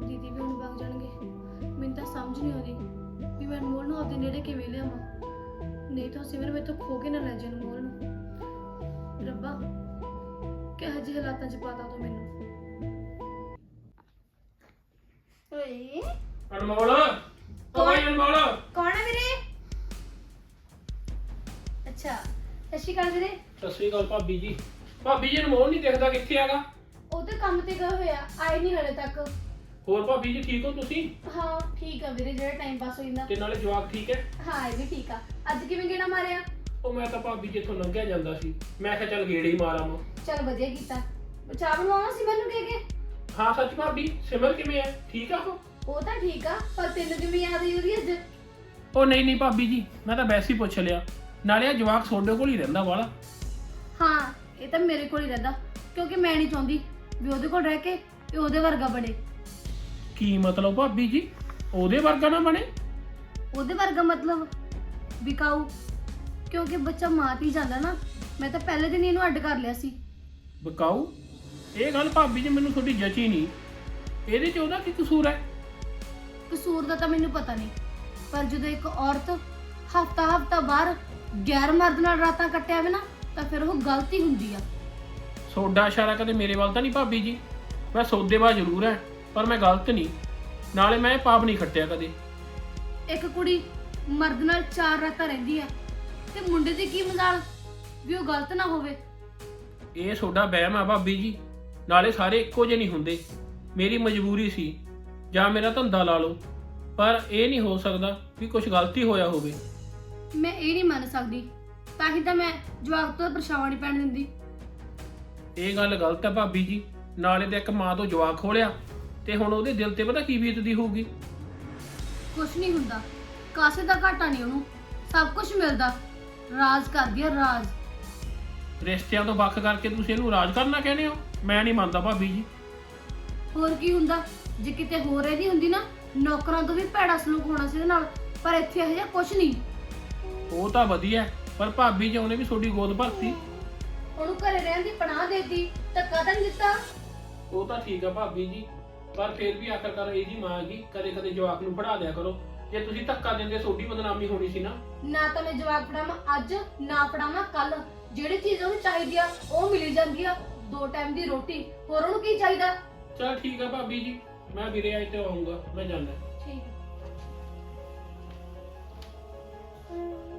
ਦੀਦੀ ਵੀ ਹੁਣ ਵਗ ਜਾਣਗੇ। ਮੈਨੂੰ ਤਾਂ ਸਮਝ ਨਹੀਂ ਆਉਂਦੀ ਵੀ ਮੈਂ ਅਨਮੋਲ ਨੂੰ ਆਪਦੇ ਨੇੜੇ ਕਿਵੇਂ ਲਿਆਵਾਂ। ਨਹੀਂ ਤਾਂ ਸਿਮਰ ਮੇਰੇ ਤੋਂ ਖੋ ਕੇ ਨਾ ਲੈ ਜਾਣ ਅਨਮੋਲ ਨੂੰ। ਰੱਬਾ ਕਿਹੋ ਜਿਹੇ ਹਾਲਾਤਾਂ 'ਚ ਪਾਤਾ ਤੂੰ ਮੈਨੂੰ? ਓਏ। ਅਨਮੋਲ। ਓਏ ਅਨਮੋਲ। ਕੌਣ ਹੈ ਵੀਰੇ? ਅੱਛਾ ਸਤਿ ਸ਼੍ਰੀ ਅਕਾਲ ਵੀਰੇ। ਸਤਿ ਸ੍ਰੀ ਅਕਾਲ ਭਾਬੀ ਜੀ। ਭਾਬੀ ਜੀ ਅਨਮੋਲ ਨਹੀਂ ਦਿਖਦਾ ਕਿੱਥੇ ਹੈਗਾ? ਉਹ ਤਾਂ ਕੰਮ ਤੇ ਗਏ ਹੋਇਆ ਆਏ ਨਹੀਂ ਹਲੇ ਤੱਕ। ਹੋਰ ਭਾਬੀ ਜੀ ਠੀਕ ਹੋ ਤੁਸੀਂ? ਹਾਂ ਠੀਕ ਆ ਵੀਰੇ ਜਿਹੜਾ ਟਾਈਮ ਪਾਸ ਹੋ ਜਾਂਦਾ ਤੇ ਨਾਲੇ ਜਵਾਕ ਠੀਕ ਹੈ? ਹਾਂ ਇਹ ਵੀ ਠੀਕ ਆ। ਅੱਜ ਕਿਵੇਂ ਗੇੜਾ ਮਾਰਿਆ? ਉਹ ਮੈਂ ਤਾਂ ਭਾਬੀ ਜੀ ਇੱਥੋਂ ਲੰਘਿਆ ਜਾਂਦਾ ਸੀ। ਮੈਂ ਕਿਹਾ ਚੱਲ ਗੇੜੇ ਹੀ ਮਾਰਾਂ ਮੈਂ ਚਲ ਵਧੀਆ ਕੀਤਾ। ਚਾਹ ਬਣਵਾਉਣਾ ਸੀ ਮੈਨੂੰ ਕਹਿ ਕੇ? ਹਾਂ ਸੱਚ ਭਾਬੀ ਸਿਮਰ ਕਿਵੇਂ ਹੈ? ਠੀਕ ਆ ਉਹ? ਉਹ ਤਾਂ ਠੀਕ ਆ ਪਰ ਤੈਨੂੰ ਕਿਵੇਂ ਯਾਦ ਆਈ ਉਹਦੀ ਅੱਜ? ਉਹ ਨਹੀਂ ਨਹੀਂ ਭਾਬੀ ਜੀ ਮੈਂ ਤਾਂ ਵੈਸੇ ਹੀ ਪੁੱਛ ਲਿਆ। ਨਾਲੇ ਆ ਜਵਾਕ ਤੁਹਾਡੇ ਕੋਲ ਹੀ ਰਹਿੰਦਾ ਵਾਲਾ। ਹਾਂ ਇਹ ਤਾਂ ਮੇਰੇ ਕੋਲ ਹੀ ਰਹਿੰਦਾ ਕਿਉਂਕਿ ਮੈਂ ਨਹੀਂ ਚਾਹੁੰਦੀ ਵੀ ਉਹਦੇ ਕੋਲ ਰਹਿ ਕੇ ਇਹ ਉਹਦੇ ਵਰਗਾ ਬਣੇ। ਕੀ ਮਤਲਬ ਭਾਬੀ ਜੀ? ਉਹਦੇ ਵਰਗਾ ਨਾ ਬਣੇ? ਉਹਦੇ ਵਰਗਾ ਮਤਲਬ ਵਿਕਾਊ ਕਿਉਂਕਿ ਬੱਚਾ ਮਾਂ ਤੇ ਹੀ ਜਾਂਦਾ ਨਾ ਮੈਂ ਤਾਂ ਪਹਿਲੇ ਦਿਨ ਹੀ ਇਹਨੂੰ ਅੱਡ ਕਰ ਲਿਆ ਸੀ। ਬਕਾਊ ਇਹ ਗੱਲ ਭਾਬੀ ਜੀ ਮੈਨੂੰ ਤੁਹਾਡੀ ਜਚੀ ਨਹੀਂ। ਇਹਦੇ ਚ ਉਹਦਾ ਕੀ ਕਸੂਰ ਹੈ? ਕਸੂਰ ਦਾ ਤਾਂ ਮੈਨੂੰ ਪਤਾ ਨਹੀਂ ਪਰ ਜਦੋਂ ਇੱਕ ਔਰਤ ਹਫਤਾ ਹਫਤਾ ਬਾਹਰ ਗੈਰ ਮਰਦ ਨਾਲ ਰਾਤਾਂ ਕੱਟਿਆ ਵੇ ਨਾ ਤਾਂ ਫਿਰ ਉਹ ਗਲਤੀ ਹੁੰਦੀ ਆ। ਸੋਡਾ ਇਸ਼ਾਰਾ ਕਦੇ ਮੇਰੇ ਵੱਲ ਤਾਂ ਨਹੀਂ ਭਾਬੀ ਜੀ। ਮੈਂ ਸੌਦੇਬਾਜ਼ ਜ਼ਰੂਰ ਹੈ ਪਰ ਮੈਂ ਗਲਤ ਨਹੀਂ। ਨਾਲੇ ਮੈਂ ਇਹ ਪਾਪ ਨਹੀਂ ਖੱਟਿਆ ਕਦੇ। ਇੱਕ ਕੁੜੀ ਮਰਦ ਨਾਲ ਚਾਰ ਰਾਤਾਂ ਰਹਿੰਦੀ ਆ ਤੇ ਮੁੰਡੇ ਦੀ ਕੀ ਮਜ਼ਾਲ? ਵੀ ਉਹ ਗਲਤ ਨਾ ਹੋਵੇ। ਇਹ ਸੋਡਾ ਵਹਿਮ ਆ ਭਾਬੀ ਜੀ। ਨਾਲੇ ਸਾਰੇ ਇੱਕੋ ਜਿਹੇ ਨਹੀਂ ਹੁੰਦੇ। ਮੇਰੀ ਮਜਬੂਰੀ ਸੀ ਜਾਂ ਮੇਰਾ ਧੰਦਾ ਲਾ ਲਓ। ਪਰ ਇਹ ਨਹੀਂ ਹੋ ਸਕਦਾ ਵੀ ਕੁਝ ਗਲਤੀ ਹੋਇਆ ਹੋਵੇ। ਮੈਂ ਇਹ ਨਹੀਂ ਮੰਨ ਸਕਦੀ ਤਾਂ ਹੀ ਤਾਂ ਮੈਂ ਜਵਾਬ ਤੋਂ ਪਰਛਾਵਾਂ ਨਹੀਂ ਪੈਣ ਦਿੰਦੀ। ਇਹ ਗੱਲ ਗਲਤ ਹੈ ਭਾਬੀ ਜੀ। ਨਾਲੇ ਤੇ ਇੱਕ ਮਾਂ ਤੋਂ ਜਵਾਕ ਖੋਲਿਆ ਤੇ ਹੁਣ ਉਹਦੇ ਦਿਲ ਤੇ ਪਤਾ ਕੀ ਬੀਤਦੀ ਹੋਊਗੀ? ਕੁਛ ਨਹੀਂ ਹੁੰਦਾ। ਕਾਸੇ ਦਾ ਘਾਟਾ ਨਹੀਂ ਉਹਨੂੰ। ਸਭ ਕੁਝ ਮਿਲਦਾ। ਰਾਜ ਕਰਦੀ ਆ ਰਾਜ। ਰਿਸ਼ਤਿਆਂ ਤੋਂ ਵੱਖ ਕਰਕੇ ਤੁਸੀਂ ਇਹਨੂੰ ਰਾਜ ਕਰਨਾ ਕਹਿੰਦੇ ਹੋ? ਮੈਂ ਨਹੀਂ ਮੰਨਦਾ ਭਾਬੀ ਜੀ। ਹੋਰ ਕੀ ਹੁੰਦਾ? ਜੇ ਕਿਤੇ ਹੋਰ ਇਹਦੀ ਹੁੰਦੀ ਨਾ ਨੌਕਰਾਂ ਤੋਂ ਵੀ ਭੈੜਾ ਸਲੂਕ ਹੋਣਾ ਸੀ ਇਹਦੇ ਨਾਲ। ਪਰ ਇੱਥੇ ਇਹੋ ਜਿਹਾ ਕੁਝ ਨਹੀਂ। ਉਹ ਤਾਂ ਵਧੀਆ। ਹੈ, ਪਰ ਭਾਬੀ ਜੀ ਉਹਨੇ ਵੀ ਤੁਹਾਡੀ ਗੋਦ ਭਰਤੀ। ਉਹਨੂੰ ਘਰੇ ਰਹਿਣ ਦੀ ਪਨਾਹ ਦੇਤੀ ਧੱਕਾ ਤਾਂ ਨਹੀਂ ਦਿੱਤਾ। ਉਹ ਤਾਂ ਠੀਕ ਆ ਭਾਬੀ ਜੀ ਪਰ ਫਿਰ ਵੀ ਆਖਰਕਾਰ ਇਹਦੀ ਮਾਂ ਹੈਗੀ ਕਦੇ ਕਦੇ ਜਵਾਕ ਨੂੰ ਪੜਾ ਦਿਆ ਕਰੋ। ਜੇ ਤੁਸੀਂ ਧੱਕਾ ਦਿੰਦੇ ਤੁਹਾਡੀ ਬਦਨਾਮੀ ਹੋਣੀ ਸੀ ਨਾ। ਨਾ ਤਾਂ ਮੈਂ ਜਵਾਬ ਪੜਾਵਾਂ ਅੱਜ ਨਾ ਪੜਾਵਾਂ ਕੱਲ। ਜਿਹੜੀ ਚੀਜ਼ ਉਹਨੂੰ ਚਾਹੀਦੀ ਆ ਉਹ ਮਿਲੀ ਜਾਂਦੀ ਆ। ਦੋ ਟਾਈਮ ਦੀ ਰੋਟੀ ਹੋਰ ਉਹਨੂੰ ਕੀ ਚਾਹੀਦਾ? ਚਲ ਠੀਕ ਆ ਭਾਬੀ ਜੀ ਮੈਂ ਵੀਰੇ ਆਏ ਤੇ ਆਉਂਗਾ ਮੈਂ ਜਾਂਦਾ। ਠੀਕ ਦੀਦੀ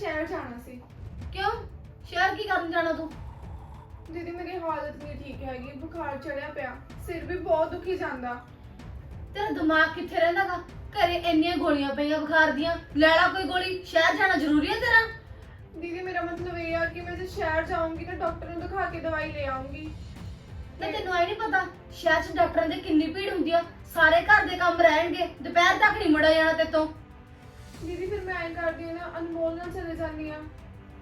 ਸ਼ਹਿਰ ਜਾਣਾ ਸੀ। ਕਿਉਂ? ਸ਼ਹਿਰ ਕੀ ਕਰਨ ਜਾਣਾ ਤੂੰ? ਦੀਦੀ ਮੇਰੀ ਹਾਲਤ ਨਹੀਂ ਠੀਕ ਹੈਗੀ ਬੁਖਾਰ ਚੜਿਆ ਪਿਆ ਸਿਰ ਵੀ ਬਹੁਤ ਦੁਖੀ ਜਾਂਦਾ। ਤੇਰਾ ਦਿਮਾਗ ਕਿੱਥੇ ਰਹਿੰਦਾਗਾ? ਘਰੇ ਇੰਨੀਆਂ ਗੋਲੀਆਂ ਪਈਆਂ ਬੁਖਾਰ ਦੀਆਂ। ਲੈ ਲਾ ਕੋਈ ਗੋਲੀ ਸ਼ਹਿਰ ਜਾਣਾ ਜ਼ਰੂਰੀ ਹੈ ਤੇਰਾ? ਦੀਦੀ ਮੇਰਾ ਮਤਲਬ ਇਹ ਆ ਕਿ ਮੈਂ ਜੇ ਸ਼ਹਿਰ ਜਾਊਂਗੀ ਤਾਂ ਡਾਕਟਰ ਨੂੰ ਦਿਖਾ ਕੇ ਦਵਾਈ ਲੈ ਆਉਂਗੀ ਤੇ ਤੈਨੂੰ ਆਈ ਨਹੀਂ ਪਤਾ ਸ਼ਹਿਰ 'ਚ ਡਾਕਟਰਾਂ ਦੀ ਕਿੰਨੀ ਭੀੜ ਹੁੰਦੀ ਆ? ਸਾਰੇ ਘਰ ਦੇ ਕੰਮ ਰਹਿਣਗੇ ਦੁਪਹਿਰ ਤੱਕ ਨਹੀਂ ਮੁੜਿਆ ਜਾਣਾ ਤੇ ਤੋਂ। ਦੀਦੀ ਫਿਰ ਮੈਂ ਐਂ ਕਰਦੀ ਹਾਂ ਨਾ ਅਨਮੋਲ ਨਾਲ ਚਲੇ ਜਾਂਦੀ ਆ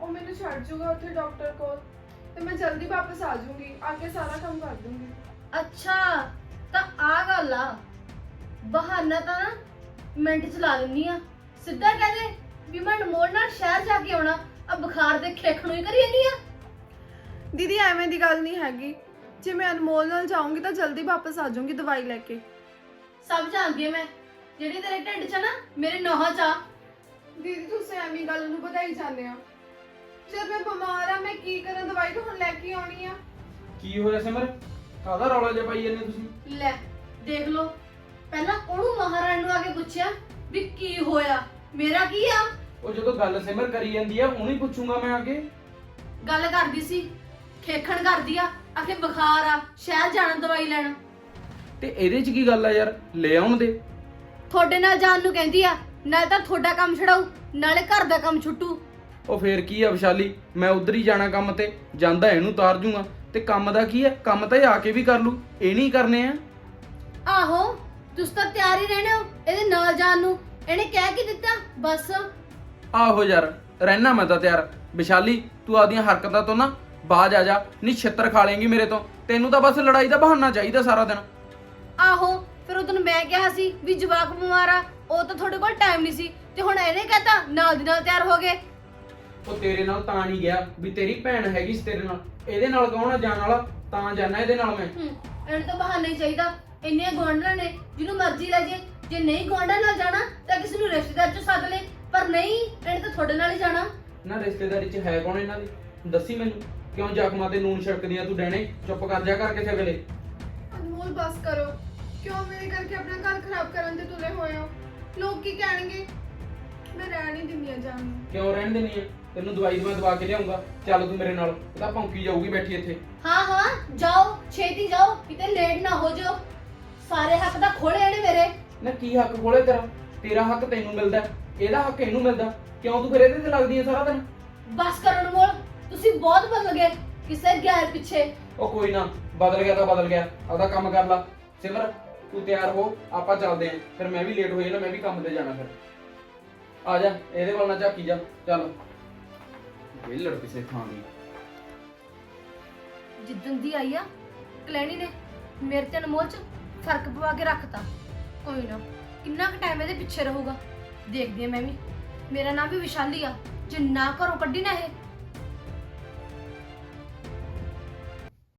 ਉਹ ਮੈਨੂੰ ਛੱਡ ਜੂਗਾ ਉੱਥੇ ਡਾਕਟਰ ਕੋਲ। ਤੇ ਮੈਂ ਜਲਦੀ ਵਾਪਸ ਆ ਜਾਊਂਗੀ ਆ ਕੇ ਸਾਰਾ ਕੰਮ ਕਰ ਦੂੰਗੀ। ਅੱਛਾ ਤਾਂ ਆ ਗੱਲ ਆ। ਬਹਾਨਾ ਤਾਂ ਨਾ ਮਿੰਟ ਚ ਲਾ ਦਿੰਨੀ ਆ ਸਿੱਧਾ ਕਹਿ ਦੇ ਵੀ ਮੈਂ ਅਨਮੋਲ ਨਾਲ ਸ਼ਹਿਰ ਜਾ ਕੇ ਆਉਣਾ ਆ ਬੁਖਾਰ ਦੇ ਖੇਖ ਨੂੰ ਹੀ ਕਰੀ ਜਾਂਦੀ ਆ ਦੀਦੀ ਐਵੇਂ ਦੀ ਗੱਲ ਨਹੀਂ ਹੈਗੀ। ਜੇ ਮੈਂ ਅਨਮੋਲ ਨਾਲ ਜਾਊਂਗੀ ਤਾਂ ਜਲਦੀ ਵਾਪਸ ਆ ਜਾਊਂਗੀ ਦਵਾਈ ਲੈ ਕੇ। ਸਭ ਜਾਣਦੀ ਆ ਮੈਂ। ਜਿਹੜੀ ਤੇਰੇ ਢਿੱਡ 'ਚ ਆ ਨਾ ਮੇਰੇ ਨੋਹਾਂ 'ਚ ਆ। ਦੀਦੀ ਤੁਸੀਂ ਐਵੇਂ ਗੱਲ ਨੂੰ ਵਧਾਈ ਜਾਂਦੇ ਆ ਜਦ ਮੈਂ ਬਿਮਾਰ ਆ ਮੈਂ ਕੀ ਕਰਾਂ? ਦਵਾਈ ਤਾਂ ਹੁਣ ਲੈ ਕੇ ਆਉਣੀ ਆ। ਕੀ ਹੋਇਆ ਸਿਮਰ? ਕਾਹਦਾ ਰੌਲਾ ਜਿਹਾ ਪਾਈ ਜਾਂਦੇ ਤੁਸੀਂ? ਲੈ ਦੇਖ ਲਓ। ਪਹਿਲਾਂ ਉਹਨੂੰ ਮਹਾਰਾਣੀ ਨੂੰ ਆ ਕੇ ਪੁੱਛਿਆ ਵੀ ਕੀ ਹੋਇਆ? ਮੇਰਾ ਕੀ ਆ? ਉਹ ਜਦੋਂ ਗੱਲ ਸਿਮਰ ਕਰੀ ਜਾਂਦੀ ਆ ਉਹਨੂੰ ਹੀ ਪੁੱਛੂੰਗਾ ਮੈਂ ਕੇ। ਗੱਲ ਕਰਦੀ ਸੀ ਖੇਖਣ ਕਰਦੀ ਆ ਆਖੇ ਬੁਖਾਰ ਆ ਸ਼ਹਿਰ ਜਾਣਾ ਦਵਾਈ ਲੈਣ। ਤੇ ਇਹਦੇ 'ਚ ਕੀ ਗੱਲ ਆ ਯਾਰ? ਲੈ ਆਉਣ ਦੇ। ਤੁਹਾਡੇ ਨਾਲ ਜਾਣ ਨੂੰ ਕਹਿੰਦੀ ਆ ਨਾਲੇ ਤਾਂ ਤੁਹਾਡਾ ਕੰਮ ਛਡਾਊ ਨਾਲੇ ਘਰ ਦਾ ਕੰਮ ਛੁੱਟੂ। ਉਹ ਫੇਰ ਕੀ ਆ ਵਿਸ਼ਾਲੀ ਮੈਂ ਉਧਰ ਹੀ ਜਾਣਾ ਕੰਮ ਤੇ ਜਾਂਦਾ ਇਹਨੂੰ ਤਾਰ ਜੂਗਾ। ਤੇ ਕੰਮ ਦਾ ਕੀ ਹੈ ਕੰਮ ਤਾਂ ਇਹ ਆ ਕੇ ਵੀ ਕਰ ਲੂ ਇਹ ਨਹੀਂ ਕਰਨੇ ਆ। ਆਹੋ ਤੁਸੀਂ ਤਾਂ ਤਿਆਰ ਹੀ ਰਹਿਣੇ ਹੋ ਇਹਦੇ ਨਾਲ ਜਾਣ ਨੂੰ। ਇਹਨੇ ਕਹਿ ਕੀ ਦਿੱਤਾ? ਬਸ। ਆਹੋ ਯਾਰ ਰਹਿਣਾ ਮੈਂ ਤਾਂ ਤਿਆਰ। ਵਿਸ਼ਾਲੀ ਤੂੰ ਆਪਦੀਆਂ ਹਰਕਤਾਂ ਤੋਂ ਨਾ ਬਾਜ ਆ ਜਾ ਨਹੀਂ ਛਿੱਤਰ ਖਾ ਲੇਂਗੀ ਮੇਰੇ ਤੋਂ। ਤੈਨੂੰ ਤਾਂ ਬਸ ਲੜਾਈ ਦਾ ਬਹਾਨਾ ਚਾਹੀਦਾ ਸਾਰਾ ਦਿਨ। ਆਹੋ ਫਿਰ ਉਦੋਂ ਮੈਂ ਕਿਹਾ ਸੀ ਵੀ ਜਵਾਕ ਬਿਮਾਰ ਆ ਉਹ ਤਾਂ ਤੁਹਾਡੇ ਕੋਲ ਟਾਈਮ ਨਹੀਂ ਸੀ ਤੇ ਹੁਣ ਇਹਨੇ ਕਹਤਾ ਨਾਲ ਦੀ ਨਾਲ ਤਿਆਰ ਹੋ ਗਏ। ਉਹ ਤੇਰੇ ਨਾਲ ਤਾਂ ਨਹੀਂ ਗਿਆ ਵੀ ਤੇਰੀ ਭੈਣ ਹੈਗੀ ਸੀ ਤੇਰੇ ਨਾਲ। ਇਹਦੇ ਨਾਲ ਕੌਣ ਆ ਜਾਣ ਵਾਲਾ? ਤਾਂ ਜਾਣਾ ਇਹਦੇ ਨਾਲ ਮੈਂ। ਹੂੰ ਇਹਨੂੰ ਤਾਂ ਬਹਾਨਾ ਹੀ ਚਾਹੀਦਾ। ਇੰਨੇ ਗੁਆਂਢਣ ਨੇ ਜਿਹਨੂੰ ਮਰਜ਼ੀ ਲੈ ਜੇ ਜੇ ਨਹੀਂ ਗੁਆਂਢਾਂ ਨਾਲ ਜਾਣਾ ਤਾਂ ਕਿਸੇ ਨੂੰ ਰਿਸ਼ਤੇਦਾਰ ਚ ਸੱਦ ਲੈ। ਪਰ ਨਹੀਂ ਇਹਨੇ ਤਾਂ ਤੁਹਾਡੇ ਨਾਲ ਹੀ ਜਾਣਾ। ਨਾ ਰਿਸ਼ਤੇਦਾਰੀ 'ਚ ਹੈ ਕੌਣ ਇਹਨਾਂ ਦੀ? ਦੱਸੀ ਮੈਨੂੰ ਕਿਉਂ ਜ਼ਖਮਾਂ ਤੇ ਨੂਨ ਛਿੜਕਦੀਆਂ ਤੂੰ ਡੈਣੇ? ਚੁੱਪ ਕਰ ਜਾ ਕਰ ਕਿਸੇ ਵੇਲੇ ਅਨਮੋਲ ਬਸ ਕਰੋ। ਕਿਉਂ ਮੇਰੇ ਕਰਕੇ ਆਪਣਾ ਘਰ ਖਰਾਬ ਕਰਨ ਤੇ ਤੁਲੇ ਹੋਏ ਹੋ? ਲੋਕ ਕੀ ਕਹਿਣਗੇ? ਮੈਂ ਰਹਿਣ ਨਹੀਂ ਦਿੰਦੀ ਆ ਜਾਣ ਨੂੰ। ਕਿਉਂ ਰਹਿਣ ਦੇਣੀ ਆ? ਤੈਨੂੰ ਦਵਾਈ ਮੈਂ ਦਵਾ ਕੇ ਲਿਆਉਂਗਾ। ਚੱਲ ਤੂੰ ਮੇਰੇ ਨਾਲ। ਇਹ ਤਾਂ ਭੌਂਕੀ ਜਾਊਗੀ ਬੈਠੀ ਇੱਥੇ। ਹਾਂ ਹਾਂ ਜਾਓ ਛੇਤੀ ਜਾਓ ਕਿਤੇ ਲੇਟ ਨਾ ਹੋ ਜਾਓ। ਸਾਰੇ ਹੱਕ ਦਾ ਖੋਲੇ ਇਹਨੇ ਮੇਰੇ। ਨਾ ਕੀ ਹੱਕ ਕੋਲੇ ਤੇਰਾ? ਤੇਰਾ ਹੱਕ ਤੈਨੂੰ ਮਿਲਦਾ। ਇਹਦਾ ਹੱਕ ਇਹਨੂੰ ਮਿਲਦਾ। ਕਿਉਂ ਤੂੰ ਫਿਰ ਇਹਦੇ ਤੇ ਲੱਗਦੀ ਹੈ ਸਾਰਾ ਦਿਨ? ਬਸ ਕਰਨ ਮੋਲ ਤੁਸੀਂ ਬਹੁਤ ਬਦਲ ਗਏ। ਕਿਸੇ ਗੈਰ ਪਿੱਛੇ। ਉਹ ਕੋਈ ਨਾ ਬਦਲ ਗਿਆ ਤਾਂ ਬਦਲ ਗਿਆ। ਆਪਦਾ ਕੰਮ ਕਰ ਲਾ। ਸਿਮਰ ਤੂੰ ਤਿਆਰ ਹੋ ਆਪਾਂ ਚੱਲਦੇ ਆਂ। ਫਿਰ ਮੈਂ ਵੀ ਲੇਟ ਹੋ ਜਾਣਾ ਮੈਂ ਵੀ ਕੰਮ ਤੇ ਜਾਣਾ ਫਿਰ। ਆ ਜਾ ਇਹਦੇ ਵੱਲ ਨਾ ਝਾਕੀ ਜਾ ਚੱਲ। ਵੇਲੜ ਕਿਸੇ ਥਾਂ ਦੀ। ਜਿੱਦਣ ਦੀ ਆਈ ਆ ਕਲੈਣੀ ਨੇ ਮੇਰੇ ਤੇ ਅਨਮੋਲ ਚ ਫ਼ਰਕ ਪਵਾ ਕੇ ਰੱਖਤਾ। ਕੋਈ ਨਾ ਕਿੰਨਾ ਕੁ ਟਾਈਮ ਇਹਦੇ ਪਿੱਛੇ ਰਹੂਗਾ। ਦੇਖਦੀ ਆ ਮੈਂ ਵੀ। ਮੇਰਾ ਨਾਮ ਵੀ ਵਿਸ਼ਾਲੀ ਆ। ਜੇ ਨਾ ਘਰੋਂ ਕੱਢੀ ਨਾ ਇਹ